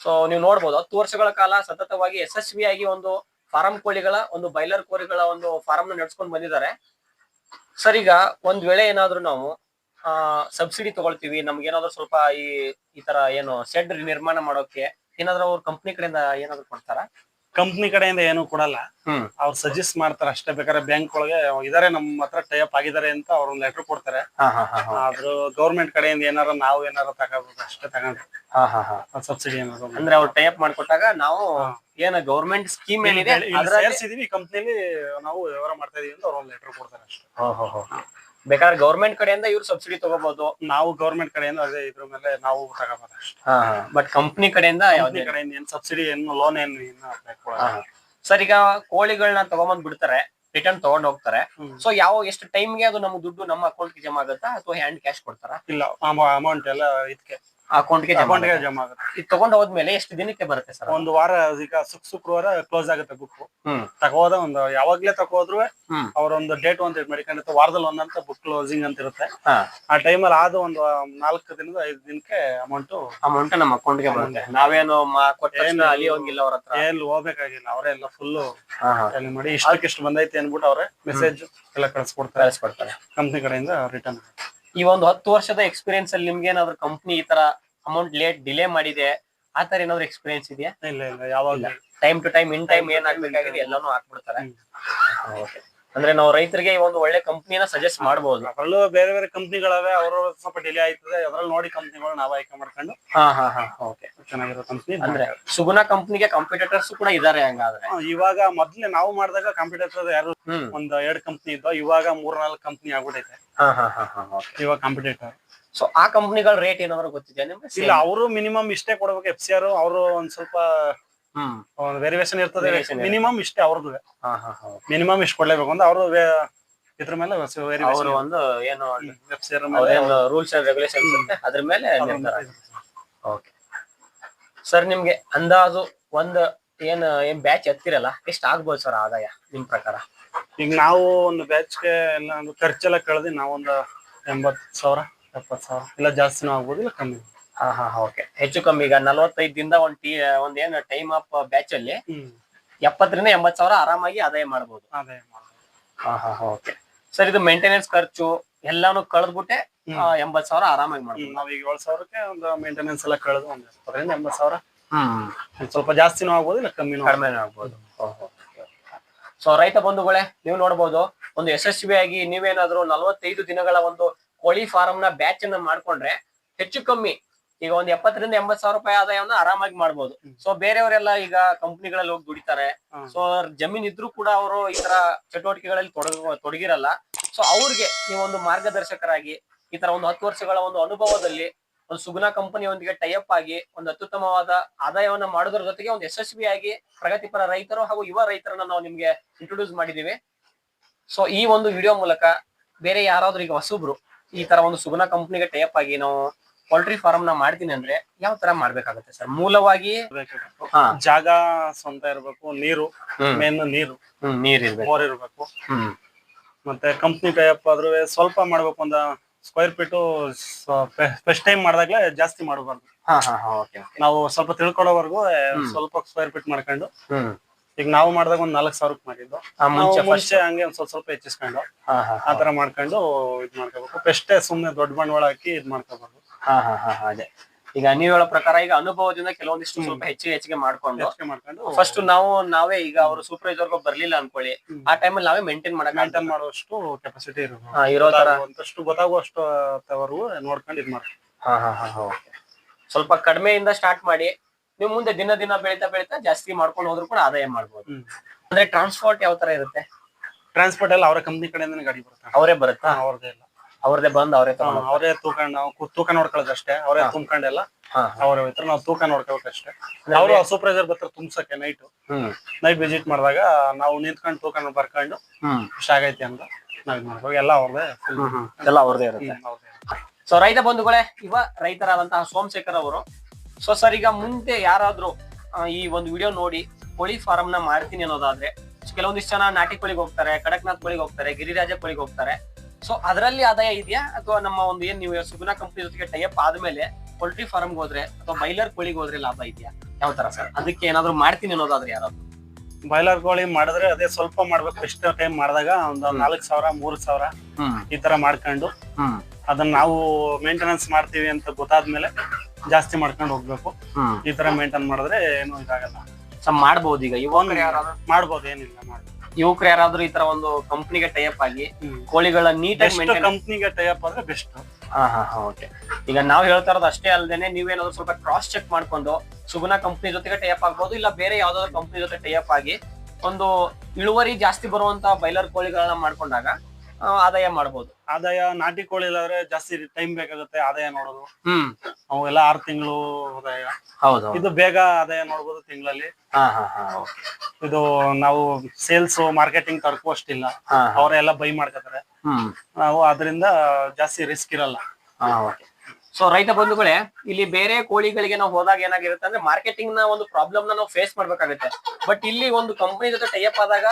ಸೊ ನೀವು ನೋಡ್ಬೋದು, ಹತ್ತು ವರ್ಷಗಳ ಕಾಲ ಸತತವಾಗಿ ಯಶಸ್ವಿಯಾಗಿ ಒಂದು ಫಾರಂ ಕೋಳಿಗಳ, ಒಂದು ಬೈಲರ್ ಕೋಳಿಗಳ ಒಂದು ಫಾರಂ ನ ನಡ್ಸ್ಕೊಂಡ್ ಬಂದಿದ್ದಾರೆ. ಸರ್, ಈಗ ಒಂದ್ ವೇಳೆ ಏನಾದ್ರು ನಾವು ಸಬ್ಸಿಡಿ ತಗೊಳ್ತೀವಿ ನಮ್ಗೆ ಏನಾದ್ರು ಸ್ವಲ್ಪ ಈ ಈ ತರ ಏನು ಶೆಡ್ ನಿರ್ಮಾಣ ಮಾಡೋಕೆ ಏನಾದ್ರು ಅವ್ರ ಕಂಪ್ನಿ ಕಡೆಯಿಂದ ಏನಾದ್ರು ಕೊಡ್ತಾರಾ? ಕಂಪ್ನಿ ಕಡೆಯಿಂದ ಏನು ಕೊಡಲ್ಲ. ಹ್ಮ್. ಅವ್ರು ಸಜೆಸ್ಟ್ ಮಾಡ್ತಾರೆ ಅಷ್ಟೇ ಬೇಕಾದ್ರೆ ಬ್ಯಾಂಕ್ ಒಳಗೆ ಇದಾರೆ ನಮ್ಮ ಹತ್ರ ಟೈಅಪ್ ಆಗಿದ್ದಾರೆ ಅಂತ ಅವ್ರ ಒಂದು ಲೆಟರ್ ಕೊಡ್ತಾರೆ. ಹಾ ಹಾ ಹಾ ಹಾ. ಆದ್ರೂ ಗೌರ್ಮೆಂಟ್ ಕಡೆಯಿಂದ ಏನಾರ ನಾವು ಏನಾರ ತಗೋಬೇಕು ಅಷ್ಟೇ ತಗೊಂಡ್ರೆ. ಹಾ ಹಾ ಹಾ. ಸಬ್ಸಿಡಿ ಏನಾದ್ರು ಅಂದ್ರೆ ಅವ್ರು ಟೈಪ್ ಮಾಡ್ಕೊಟ್ಟಾಗ ನಾವು. ಏನ ಗೌರ್ಮೆಂಟ್ ಸ್ಕೀಮ್ ಏನಿದೆ ಇಲ್ಲಿ ಅದ್ರಲ್ಲಿ ಸೇರ್ಸಿದೀವಿ ಕಂಪ್ನಿಲಿ ನಾವು ವ್ಯವಹಾರ ಮಾಡ್ತಾ ಇದೀವಿ ಅಂತ ಅವ್ರ ಒಂದು ಲೆಟರ್ ಕೊಡ್ತಾರೆ ಅಷ್ಟೇ. ಹೋ, ಹೋ, ಹೋ. ಬೇಕಾದ್ರೆ ಗೌರ್ಮೆಂಟ್ ಕಡೆಯಿಂದ ಇವ್ರು ಸಬ್ಸಿಡಿ ತಗೋಬಹುದು ನಾವು ಗೌರ್ಮೆಂಟ್ ಕಡೆಯಿಂದ ಅದೇ ಇದ್ರ ಮೇಲೆ ನಾವು ತಗೋಬೋದು ಅಷ್ಟೇ. ಬಟ್ ಕಂಪ್ನಿ ಕಡೆಯಿಂದ ಯಾವ್ದೇ ಕಡೆಯಿಂದ ಏನ್ ಸಬ್ಸಿಡಿ ಏನು ಲೋನ್ ಏನು ಏನು apply ಕೊಡಲ್ಲ. ಸರ್ ಈಗ ಕೋಳಿಗಳನ್ನ ತಗೊಂಬಂದ್ ಬಿಡ್ತಾರೆ ರಿಟರ್ನ್ ತಗೊಂಡ್ ಹೋಗ್ತಾರೆ. ಹ್ಮ್. ಸೊ ಯಾವ ಎಷ್ಟು ಟೈಮ್ಗೆ ಅದು ನಮ್ಮ ದುಡ್ಡು ನಮ್ಮ ಅಕೌಂಟ್ಗೆ ಜಮಾ ಆಗುತ್ತಾ ಅಥವಾ ಹ್ಯಾಂಡ್ ಕ್ಯಾಶ್ ಕೊಡ್ತಾರಾ? ಇಲ್ಲ ಅಮೌಂಟ್ ಎಲ್ಲ ಇದಕ್ಕೆ. ಅಕೌಂಟ್ಗೆ ಅಕೌಂಟ್ಗೆ. ಜಮಾ ಆಗುತ್ತೆ. ಇದು ತಗೊಂಡ್ ಹೋದ್ಮೇಲೆ ಎಷ್ಟು ದಿನಕ್ಕೆ ಬರುತ್ತೆ ಸರ್ ಒಂದು ವಾರ ಈಗ ಶುಕ್ ಶುಕ್ರವಾರ ಕ್ಲೋಸ್ ಆಗುತ್ತೆ ಬುಕ್ ಹ್ಮ್. ತಗೋದ ಒಂದು ಯಾವಾಗ್ಲೇ ತಗೋದ್ರು ಹ್ಮ್. ಅವ್ರೊಂದು ಡೇಟ್ ಅಂತ ಮಾಡಿಕೊಂಡಿರ್ತಾರೆ ವಾರದಲ್ಲಿ ಒಂದಂತ ಬುಕ್ ಕ್ಲೋಸಿಂಗ್ ಅಂತ ಇರುತ್ತೆ. ಹಾ. ಆ ಟೈಮಲ್ಲಿ ಆದ ಒಂದು ನಾಲ್ಕು ದಿನದ ಐದು ದಿನಕ್ಕೆ ಅಮೌಂಟ್ ಅಮೌಂಟ್ ನಮ್ಮ ಅಕೌಂಟ್ಗೆ ಬರುತ್ತೆ. ನಾವೇನು ಮಾ- ಕೊಟ್ಟ ತಕ್ಷಣ ಏನು- ಅವ್ರ ಹತ್ರ? ಎಲ್ಲಿ ಹೋಗ್ಬೇಕಾಗಿಲ್ಲ. ಅವರೇ ಎಲ್ಲ ಫುಲ್ ಹಾ ಹಾ. ಮಾಡಿ ಇಷ್ಟಕ್ಕೆ ಇಷ್ಟು ಬಂದೈತೆ ಅನ್ಬಿಟ್ಟು ಅವ್ರೆ ಮೆಸೇಜ್ ಎಲ್ಲ ಕಳಿಸ್ಕೊಡ್ತಾರೆ. ಕಳಿಸ್ಕೊಡ್ತಾರೆ. ಕಂಪ್ನಿ ಕಡೆಯಿಂದ ರಿಟರ್ನ್ ಈ ಒಂದು ಹತ್ತು ವರ್ಷದ ಎಕ್ಸ್ಪೀರಿಯನ್ಸ್ ಅಲ್ಲಿ ನಿಮ್ಗೆ ಏನಾದ್ರು ಕಂಪ್ನಿ ಈ ತರ ಅಮೌಂಟ್ ಲೇಟ್ ಡಿಲೇ ಮಾಡಿದೆ ಆ ತರ ಏನಾದ್ರು ಎಕ್ಸ್ಪೀರಿಯನ್ಸ್ ಇದೆಯಾ? ಇಲ್ಲ ಇಲ್ಲ ಯಾವಾಗ? Time to time in time ಏನ್ ಎಲ್ಲಾನು ಹಾಕ್ಬಿಡ್ತಾರೆ. ಅಂದ್ರೆ ನಾವು ರೈತರಿಗೆ ಈ ಒಂದು ಒಳ್ಳೆ ಕಂಪ್ನಿನ ಸಜೆಸ್ಟ್ ಮಾಡಬಹುದು ಅದರಲ್ಲೂ ಬೇರೆ ಬೇರೆ ಕಂಪ್ನಿಗಳವೆ ಅವರು ಸ್ವಲ್ಪ ಡಿಲೇ ಆಯ್ತದೆ ಅದ್ರಲ್ಲಿ ನೋಡಿ ಕಂಪ್ನಿಗಳು ನಾವು ಆಯ್ಕೆ ಮಾಡ್ಕೊಂಡು ಹಾ ಹಾ ಹಾ ಓಕೆ ಚೆನ್ನಾಗಿರೋ ಕಂಪ್ನಿ ಅಂದ್ರೆ ಸುಗುಣ ಕಂಪ್ನಿಗೆ ಕಾಂಪಿಟೇಟರ್ಸ್ ಕೂಡ ಇದಾರೆ ಹಂಗಾದ್ರೆ. ಇವಾಗ ಮೊದ್ಲೇ ನಾವು ಮಾಡಿದಾಗ ಕಾಂಪಿಟೇಟರ್ ಯಾರು? ಹ್ಮ್. ಒಂದ್ ಎರಡ್ ಕಂಪ್ನಿ ಇದ್ದೋ ಇವಾಗ ಮೂರ್ ನಾಲ್ಕು ಕಂಪ್ನಿ ಆಗ್ಬಿಟ್ಟೈತೆ ಹಾ ಹಾ ಹಾ ಹಾ ಓಕೆ ಇವಾಗ ಕಾಂಪಿಟೇಟರ್ ಸೊ ಆ ಕಂಪ್ನಿಗಳ ರೇಟ್ ಏನಾದ್ರು ಗೊತ್ತಿದೆಯಾ ನಿಮ್ಗೆ? ಇಲ್ಲ ಅವರು ಮಿನಿಮಮ್ ಇಷ್ಟೇ ಕೊಡ್ಬೇಕು ಎಫ್ ಸಿ ಆರ್ ಅವರು ಒಂದ್ ಸ್ವಲ್ಪ ವೇರಿಯೇಷನ್ ಇರ್ತದೆ. ಮಿನಿಮಮ್ ಇಷ್ಟೇ ಅವ್ರದ್ದು. ಮಿನಿಮಮ್ ಇಷ್ಟು ಕೊಡ್ಲೇಬೇಕು. ಅಂದ್ರೆ ಅವರು ಇದ್ರ ಮೇಲೆ ಅವರು ಒಂದು ಏನು ರೂಲ್ಸ್ ಅಂಡ್ ರೆಗ್ಯುಲೇಷನ್ಸ್ ಅದ್ರ ಮೇಲೆ ಓಕೆ ಸರ್ ನಿಮ್ಗೆ ಅಂದಾಜು ಒಂದು ಏನ್ ಏನ್ ಬ್ಯಾಚ್ ಎತ್ತಿರಲ್ಲ? ಎಷ್ಟ್ ಆಗ್ಬೋದು ಸರ್ ಆದಾಯ ನಿಮ್ ಪ್ರಕಾರ? ಈಗ ನಾವು ಒಂದು ಬ್ಯಾಚ್ಗೆ ಎಲ್ಲ ಖರ್ಚೆಲ್ಲ ಕಳೆದಿ ನಾವೊಂದು ಎಂಬತ್ತು ಸಾವಿರ ಎಪ್ಪತ್ತು ಸಾವಿರ. ಇಲ್ಲ ಜಾಸ್ತಿನೂ ಆಗ್ಬೋದು ಇಲ್ಲ ಕಮ್ಮಿ ಹಾ ಹಾ ಓಕೆ ಹೆಚ್ಚು ಕಮ್ಮಿ ಈಗ ನಲವತ್ತೈದು ದಿಂದ ಒಂದ್ ಟೀ ಒಂದ್ ಏನ್ ಟೈಮ್ ಅಪ್ ಬ್ಯಾಚ್ ಅಲ್ಲಿ ಎಪ್ಪತ್ತರಿಂದ ಎಂಬತ್ ಸಾವಿರ ಆರಾಮಾಗಿ ಆದಾಯ ಮಾಡಬಹುದು ಅದೇ ಮಾಡ್ಬೋದು. ಹಾ ಹಾ ಓಕೆ ಸರ್ ಇದು ಮೇಂಟೆನೆನ್ಸ್ ಖರ್ಚು ಎಲ್ಲಾನು ಕಳೆದ್ಬಿಟ್ಟೆ. ಎಂಬತ್ ಸಾವಿರ ಆರಾಮಾಗಿ ಮಾಡ್ಬೋದು. ನಾವ್ ಈಗ ಏಳ್ ಸಾವಿರಕ್ಕೆ ಒಂದು ಮೇಂಟೆನೆನ್ಸ್ ಎಲ್ಲ ಕಳೆದು ಒಂದ್ ಎಪ್ಪತ್ತರಿಂದ ಎಂಬತ್ ಸಾವಿರ. ಹ್ಮ್. ಸ್ವಲ್ಪ ಜಾಸ್ತಿನೂ ಆಗ್ಬೋದು ಇಲ್ಲ ಕಮ್ಮಿನೂ ಕಡಿಮೆನೂ ಕಡಿಮೆ ಆಗ್ಬೋದು ಸೊ ರೈತ ಬಂಧುಗಳೇ ನೀವು ನೋಡಬಹುದು ಒಂದು ಯಶಸ್ವಿಯಾಗಿ ನೀವೇನಾದ್ರೂ ನಲವತ್ತೈದು ದಿನಗಳ ಒಂದು ಕೋಳಿ ಫಾರಂ ನ ಬ್ಯಾಚ್ ಅನ್ನ ಮಾಡ್ಕೊಂಡ್ರೆ ಹೆಚ್ಚು ಕಮ್ಮಿ ಈಗ ಒಂದ್ ಎಪ್ಪತ್ತರಿಂದ ಎಂಬತ್ ಸಾವಿರ ರೂಪಾಯಿ ಆದಾಯವನ್ನ ಆರಾಮಾಗಿ ಮಾಡ್ಬೋದು. ಸೊ ಬೇರೆಯವರೆಲ್ಲ ಈಗ ಕಂಪ್ನಿಗಳಲ್ಲಿ ಹೋಗಿ ದುಡಿತಾರೆ. ಸೊ ಜಮೀನ್ ಇದ್ರು ಕೂಡ ಅವರು ಈ ತರ ಚಟುವಟಿಕೆಗಳಲ್ಲಿ ತೊಡಗ ತೊಡಗಿರಲ್ಲ. ಸೊ ಅವ್ರಿಗೆ ನೀವೊಂದು ಮಾರ್ಗದರ್ಶಕರಾಗಿ ಈ ತರ ಒಂದು ಹತ್ತು ವರ್ಷಗಳ ಒಂದು ಅನುಭವದಲ್ಲಿ ಒಂದು ಸುಗುಣ ಕಂಪನಿಯೊಂದಿಗೆ ಟೈಅಪ್ ಆಗಿ ಒಂದು ಅತ್ಯುತ್ತಮವಾದ ಆದಾಯವನ್ನ ಮಾಡೋದ್ರ ಜೊತೆಗೆ ಒಂದು ಯಶಸ್ವಿಯಾಗಿ ಪ್ರಗತಿಪರ ರೈತರು ಹಾಗೂ ಯುವ ರೈತರನ್ನ ನಾವು ನಿಮ್ಗೆ ಇಂಟ್ರೊಡ್ಯೂಸ್ ಮಾಡಿದೀವಿ. ಸೊ ಈ ಒಂದು ವಿಡಿಯೋ ಮೂಲಕ ಬೇರೆ ಯಾರಾದ್ರೂ ಈಗ ಹೊಸಬ್ರು ಈ ತರ ಒಂದು ಸುಗುಣ ಕಂಪನಿಗೆ ಟೈಅಪ್ ಆಗಿ ನಾವು ಪೋಲ್ಟ್ರಿ ಫಾರ್ಮ್ನ ಮಾಡ್ತೀನಿ ಅಂದ್ರೆ ಯಾವ ತರ ಮಾಡ್ಬೇಕಾಗತ್ತೆ ಸರ್? ಮೂಲವಾಗಿ. ಹಾ. ಜಾಗ ಸ್ವಂತ ಇರ್ಬೇಕು ನೀರು ಹ್ಮ್. ಮೇನ್ ನೀರು. ಹ್ಮ್ ನೀರ್ ಇರ್ಬೇಕು. ಬೋರ್ ಇರ್ಬೇಕು. ಹ್ಮ್. ಮತ್ತೆ ಕಂಪ್ನಿ ಟೈಪ್ ಆದ್ರೂ ಸ್ವಲ್ಪ ಮಾಡ್ಬೇಕು ಒಂದ ಸ್ಕ್ವೇರ್ ಫೀಟು ಫಸ್ಟ್ ಟೈಮ್ ಮಾಡಿದಾಗ್ಲೇ ಜಾಸ್ತಿ ಮಾಡಬಾರ್ದು. ಹಾ ಹಾ ಹಾ ಓಕೆ ನಾವು ಸ್ವಲ್ಪ ತಿಳ್ಕೊಳ್ಳೋವರೆಗೂ ಸ್ವಲ್ಪ ಸ್ಕ್ವೇರ್ ಫೀಟ್ ಮಾಡ್ಕೊಂಡು ಹ್ಮ್. ಈಗ ನಾವು ಮಾಡಿದಾಗ ಒಂದ್ ನಾಲ್ಕು ಸಾವಿರ ಮಾಡಿದ್ದು. ಆ ನಾವು ಮುಂಚೆ first- ಮುಂಚೆ ಹಂಗೆ ಒಂದ್ ಸ್ವಲ್ಪ ಸ್ವಲ್ಪ ಹೆಚ್ಚಿಸ್ಕೊಂಡು ಹಾ ಹಾ ಆ ತರ ಮಾಡ್ಕೊಂಡು ಇದ್ ಮಾಡ್ಕೋಬೇಕು. ಪೆಷ್ಟೇ ಸುಮ್ನೆ ದೊಡ್ಡ ಬಂಡವಾಳ ಹಾಕಿ ಇದ್ ಮಾಡ್ಕೋಬಾರ್ದು. ಹಾ ಹಾ ಹಾ ಅದೇ. ಈಗ ನೀವ್ ಹೇಳೋ ಪ್ರಕಾರ ಈಗ ಅನುಭವದಿಂದ ಕೆಲವೊಂದಿಷ್ಟು ಸ್ವಲ್ಪ ಹೆಚ್ಚಿಗೆ ಹೆಚ್ಚಿಗೆ ಮಾಡ್ಕೊಂಡು ಹೆಚ್ಚಿಗೆ ಮಾಡ್ಕೊಂಡು ಫಸ್ಟ್ ನಾವು ನಾವೇ ಈಗ ಅವರು ಸೂಪರ್ವೈಸರ್ ಬರ್ಲಿಲ್ಲ ಅನ್ಕೊಳ್ಳಿ. ಆ ಟೈಮಲ್ಲಿ ನಾವೇ ಮೇಂಟೈನ್ ಮಾಡಕ್ ಮೇಂಟೈನ್ ಮಾಡುವಷ್ಟು ಕೆಪಾಸಿಟಿ ಇರಬೇಕು ಹಾ, ಇರೋ ತರ. ಗೊತ್ತಾಗುವಷ್ಟು ಗೊತ್ತಾಗುವಷ್ಟು ತವರೆಗೂ ನೋಡ್ಕೊಂಡು ಇದ್ ಹಾ ಹಾ ಹಾ ಓಕೆ. ಸ್ವಲ್ಪ ಕಡಿಮೆಯಿಂದ ಸ್ಟಾರ್ಟ್ ಮಾಡಿ ನೀವು ಮುಂದೆ ದಿನ ದಿನ ಬೆಳೀತಾ ಬೆಳೀತಾ ಜಾಸ್ತಿ ಮಾಡ್ಕೊಂಡು ಹೋದ್ರು ಕೂಡ ಆದಾಯ ಮಾಡ್ಬೋದು. ಅಂದ್ರೆ ಟ್ರಾನ್ಸ್ಪೋರ್ಟ್ ಯಾವ ತರ ಇರುತ್ತೆ? ಟ್ರಾನ್ಸ್ಪೋರ್ಟ್ ಎಲ್ಲ ಅವರ ಕಂಪ್ನಿ ಕಡೆಯಿಂದನೇ ಗಾಡಿ ಬರುತ್ತೆ. ಅವರೇ ಬರುತ್ತಾ? ಅವ್ರದ್ದೇ ಎಲ್ಲ. ಅವ್ರದೇ ಬಂದ್ ಅವ್ರೇ ಅವ್ರೇ ತಗೊಂಡು ಅವರೇ ತೂಕ ನಾವು ತೂಕ ನೋಡ್ಕೊಳ್ಳೋದಷ್ಟೇ ಅವರೇ ತುಂಬ್ಕೊಂಡೆಲ್ಲ ಅವ್ರ ಹೋಯ್ತಾರೆ ನಾವು ತೂಕ ನೋಡ್ಕೋಬೇಕಷ್ಟೇ ಅವರು ಸೂಪರ್ವೈಸರ್ ಬರ್ತಾರೆ ತುಂಬಸಕ್ಕೆ ನೈಟ್ ನೈಟ್ ವಿಸಿಟ್ ಮಾಡಿದಾಗ ನಾವು ನಿಂತ್ಕೊಂಡು ತೂಕ ಬರ್ಕೊಂಡು ಖುಷಿ ಆಗೈತಿ ಅಂತ ನಾವ್ ಇದ್ ಮಾಡ್ಬೇಕು ಎಲ್ಲ ಅವ್ರದೇ. ಎಲ್ಲ ಇರುತ್ತೆ. ಸೊ ರೈತ ಬಂಧುಗಳೇ ಇವ ರೈತರಾದಂತಹ ಸೋಮಶೇಖರ್ ಅವರು. ಸೊ ಸರ್ ಈಗ ಮುಂದೆ ಯಾರಾದ್ರೂ ಈ ಒಂದು ವಿಡಿಯೋ ನೋಡಿ ಕೋಳಿ ಫಾರಂ ನ ಮಾಡ್ತೀನಿ ಅನ್ನೋದಾದ್ರೆ ಕೆಲವೊಂದಿಷ್ಟು ಜನ ನಾಟಿ ಕೋಳಿಗೆ ಹೋಗ್ತಾರೆ ಕಡಕ್ನಾಥ್ ಕೋಳಿಗೆ ಹೋಗ್ತಾರೆ ಗಿರಿರಾಜ ಕೋಳಿಗೆ ಹೋಗ್ತಾರೆ. ಸೊ ಅದರಲ್ಲಿ ಆದಾಯ ಇದೆಯಾ? ಅಥವಾ ನಮ್ಮ ಒಂದು ಏನ್ ನೀವು ಸುಗುನಾ ಕಂಪ್ನಿ ಜೊತೆಗೆ ಟೈಅಪ್ ಆದ್ಮೇಲೆ ಪೋಲ್ಟ್ರಿ ಫಾರ್ಮ್ಗೆ ಹೋದ್ರೆ ಅಥವಾ ಬೈಲರ್ ಕೋಳಿಗೆ ಹೋದ್ರೆ ಲಾಭ ಇದೆಯಾ? ಯಾವ ತರ ಸರ್? ಅದಕ್ಕೆ ಏನಾದ್ರು ಮಾಡ್ತೀನಿ ಅನ್ನೋದಾದ್ರೆ ಯಾರಾದ್ರು? ಬಾಯ್ಲರ್ ಕೋಳಿ ಮಾಡಿದ್ರೆ ಅದೇ ಸ್ವಲ್ಪ ಮಾಡ್ಬೇಕು. ಎಷ್ಟು ಟೈಮ್ ಮಾಡಿದಾಗ ಒಂದು ನಾಲ್ಕ್ ಸಾವಿರ ಮೂರ್ ಸಾವಿರ ಈ ತರ ಮಾಡ್ಕೊಂಡು ಅದನ್ನ ನಾವು ಮೇಂಟೆನೆನ್ಸ್ ಮಾಡ್ತೀವಿ ಅಂತ ಗೊತ್ತಾದ್ಮೇಲೆ ಜಾಸ್ತಿ ಮಾಡ್ಕೊಂಡು ಹೋಗ್ಬೇಕು. ಈ ತರ ಮೇಂಟೈನ್ ಮಾಡಿದ್ರೆ ಏನು ಇದಾಗಲ್ಲ. ಸೊ ಮಾಡ್ಬೋದು ಈಗ. ಇವಾಗ ಯಾರಾದ್ರೂ ಮಾಡ್ಬೋದು ಏನಿಲ್ಲ ಮಾಡ್ಬೋದು. ಯುವಕರು ಯಾರಾದ್ರೂ ಈ ತರ ಒಂದು ಕಂಪ್ನಿಗೆ ಟೈಅಪ್ ಆಗಿ. ಕೋಳಿಗಳ ನೀಟಾಗಿ ಕಂಪ್ನಿಗೆ ಟೈಅಪ್ ಆದ್ರೆ ಬೆಸ್ಟ್ ಹಾ ಹಾ ಹಾ ಓಕೆ ಈಗ ನಾವ್ ಹೇಳ್ತಾ ಇರೋದು ಅಷ್ಟೇ ಅಲ್ಲದೆ ನೀವೇನಾದ್ರು ಸ್ವಲ್ಪ ಕ್ರಾಸ್ ಚೆಕ್ ಮಾಡ್ಕೊಂಡು ಸುಗುಣ ಕಂಪ್ನಿ ಜೊತೆಗೆ ಟೈಅಪ್ ಆಗ್ಬೋದು ಇಲ್ಲ ಬೇರೆ ಯಾವ್ದಾದ್ರು ಕಂಪ್ನಿ ಜೊತೆ ಟೈಅಪ್ ಆಗಿ ಒಂದು ಇಳುವರಿ ಜಾಸ್ತಿ ಬರುವಂತ ಬೈಲರ್ ಕೋಳಿಗಳನ್ನ ಮಾಡ್ಕೊಂಡಾಗ ಆದಾಯ ಮಾಡಬಹುದು ಆದಾಯ ನಾಟಿ ಕೋಳಿ ಇಲ್ಲಾದ್ರೆ ಜಾಸ್ತಿ ಟೈಮ್ ಬೇಕಾಗುತ್ತೆ ಆದಾಯ ನೋಡೋದು. ಹ್ಮ್. ಅವೆಲ್ಲ ಆರು ತಿಂಗಳು ಆದಾಯ. ಹೌದು ಇದು ಬೇಗ ಆದಾಯ ನೋಡಬಹುದು ತಿಂಗಳಲ್ಲಿ. ಹಾ ಹಾ ಹಾ ಇದು ನಾವು ಸೇಲ್ಸ್ ಮಾರ್ಕೆಟಿಂಗ್ ತರ್ಕೋಷ್ಟಿಲ್ಲ ಅಷ್ಟಿಲ್ಲ. ಅವರೆಲ್ಲ ಬೈ ಮಾಡ್ಕೋತಾರೆ. ಹ್ಮ್. ನಾವು ಅದರಿಂದ ಜಾಸ್ತಿ ರಿಸ್ಕ್ ಇರಲ್ಲ. ಹಾ ಓಕೆ ಸೊ ರೈತ ಬಂಧುಗಳೇ ಇಲ್ಲಿ ಬೇರೆ ಕೋಳಿಗಳಿಗೆ ನಾವು ಹೋದಾಗ ಏನಾಗಿರುತ್ತೆ ಅಂದ್ರೆ ಮಾರ್ಕೆಟಿಂಗ್ನ ಒಂದು ಪ್ರಾಬ್ಲಮ್ನ ನಾವು ಫೇಸ್ ಮಾಡ್ಬೇಕಾಗುತ್ತೆ. ಬಟ್ ಇಲ್ಲಿ ಒಂದು ಕಂಪನಿ ಜೊತೆ ಟೈಅಪ್ ಆದಾಗ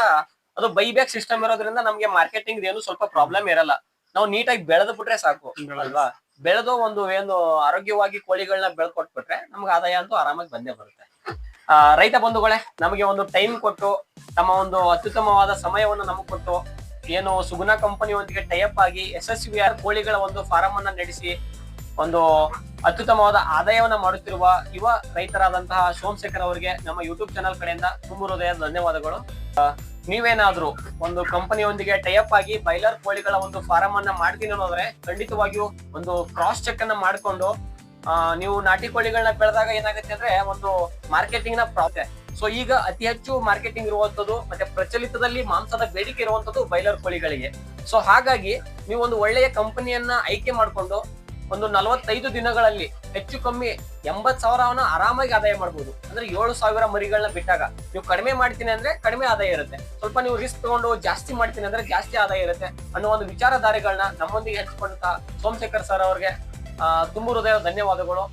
ಅದು ಬೈಬ್ಯಾಕ್ ಸಿಸ್ಟಮ್ ಇರೋದ್ರಿಂದ ನಮ್ಗೆ ಮಾರ್ಕೆಟಿಂಗ್ ಏನು ಸ್ವಲ್ಪ ಪ್ರಾಬ್ಲಮ್ ಇರಲ್ಲ. ನಾವು ನೀಟಾಗಿ ಬೆಳೆದು ಬಿಟ್ರೆ ಸಾಕು ಅಲ್ವಾ? ಬೆಳೆದು ಒಂದು ಏನು ಆರೋಗ್ಯವಾಗಿ ಕೋಳಿಗಳನ್ನ ಬೆಳ್ಕೊಟ್ಬಿಟ್ರೆ ನಮ್ಗೆ ಆದಾಯ ಅಂತೂ ಆರಾಮಾಗಿ ಬಂದೇ ಬರುತ್ತೆ. ಆ, ರೈತ ಬಂಧುಗಳೇ ನಮಗೆ ಒಂದು ಟೈಮ್ ಕೊಟ್ಟು ತಮ್ಮ ಒಂದು ಅತ್ಯುತ್ತಮವಾದ ಸಮಯವನ್ನು ನಮಗೆ ಕೊಟ್ಟು ಏನು ಸುಗುಣ ಕಂಪನಿಯೊಂದಿಗೆ ಟೈಅಪ್ ಆಗಿ ಯಶಸ್ವಿಯಾದ ಕೋಳಿಗಳ ಒಂದು ಫಾರಂ ಅನ್ನ ನಡೆಸಿ ಒಂದು ಅತ್ಯುತ್ತಮವಾದ ಆದಾಯವನ್ನ ಮಾಡುತ್ತಿರುವ ಯುವ ರೈತರಾದಂತಹ ಸೋಮಶೇಖರ್ ಅವರಿಗೆ ನಮ್ಮ ಯೂಟ್ಯೂಬ್ ಚಾನಲ್ ಕಡೆಯಿಂದ ತುಂಬ ಹೃದಯ ಧನ್ಯವಾದಗಳು. ನೀವೇನಾದ್ರೂ ಒಂದು ಕಂಪನಿಯೊಂದಿಗೆ ಟೈಅಪ್ ಆಗಿ ಬೈಲರ್ ಕೋಳಿಗಳ ಒಂದು ಫಾರಂ ಅನ್ನ ಮಾಡ್ತೀನಿ ಅನ್ನೋದ್ರೆ ಖಂಡಿತವಾಗಿಯೂ ಒಂದು ಕ್ರಾಸ್ ಚೆಕ್ ಅನ್ನ ಮಾಡ್ಕೊಂಡು ನೀವು ನಾಟಿ ಕೋಳಿಗಳನ್ನ ಬೆಳೆದಾಗ ಏನಾಗುತ್ತೆ ಅಂದ್ರೆ ಒಂದು ಮಾರ್ಕೆಟಿಂಗ್ನ ಪ್ರಾಬ್ಲಮ್ ಸೊ ಈಗ ಅತಿ ಹೆಚ್ಚು ಮಾರ್ಕೆಟಿಂಗ್ ಇರುವಂತದ್ದು ಮತ್ತೆ ಪ್ರಚಲಿತದಲ್ಲಿ ಮಾಂಸದ ಬೇಡಿಕೆ ಇರುವಂತದ್ದು ಬೈಲರ್ ಕೋಳಿಗಳಿಗೆ. ಸೊ ಹಾಗಾಗಿ ನೀವು ಒಂದು ಒಳ್ಳೆಯ ಕಂಪನಿಯನ್ನ ಆಯ್ಕೆ ಮಾಡ್ಕೊಂಡು ಒಂದು ನಲವತ್ತೈದು ದಿನಗಳಲ್ಲಿ ಹೆಚ್ಚು ಕಮ್ಮಿ ಎಂಬತ್ ಸಾವಿರವನ್ನ ಆರಾಮಾಗಿ ಆದಾಯ ಮಾಡಬಹುದು ಅಂದ್ರೆ ಏಳು ಸಾವಿರ ಮರಿಗಳನ್ನ ಬಿಟ್ಟಾಗ ನೀವು ಕಡಿಮೆ ಮಾಡ್ತೀನಿ ಅಂದ್ರೆ ಕಡಿಮೆ ಆದಾಯ ಇರುತ್ತೆ. ಸ್ವಲ್ಪ ನೀವು ರಿಸ್ಕ್ ತಗೊಂಡು ಜಾಸ್ತಿ ಮಾಡ್ತೀನಿ ಅಂದ್ರೆ ಜಾಸ್ತಿ ಆದಾಯ ಇರುತ್ತೆ ಅನ್ನೋ ಒಂದು ವಿಚಾರಧಾರೆಗಳನ್ನ ನಮ್ಮೊಂದಿಗೆ ಹಂಚಿಕೊಂಡಂತ ಸೋಮಶೇಖರ್ ಸರ್ ಅವ್ರಿಗೆ ತುಂಬ ಹೃದಯ ಧನ್ಯವಾದಗಳು.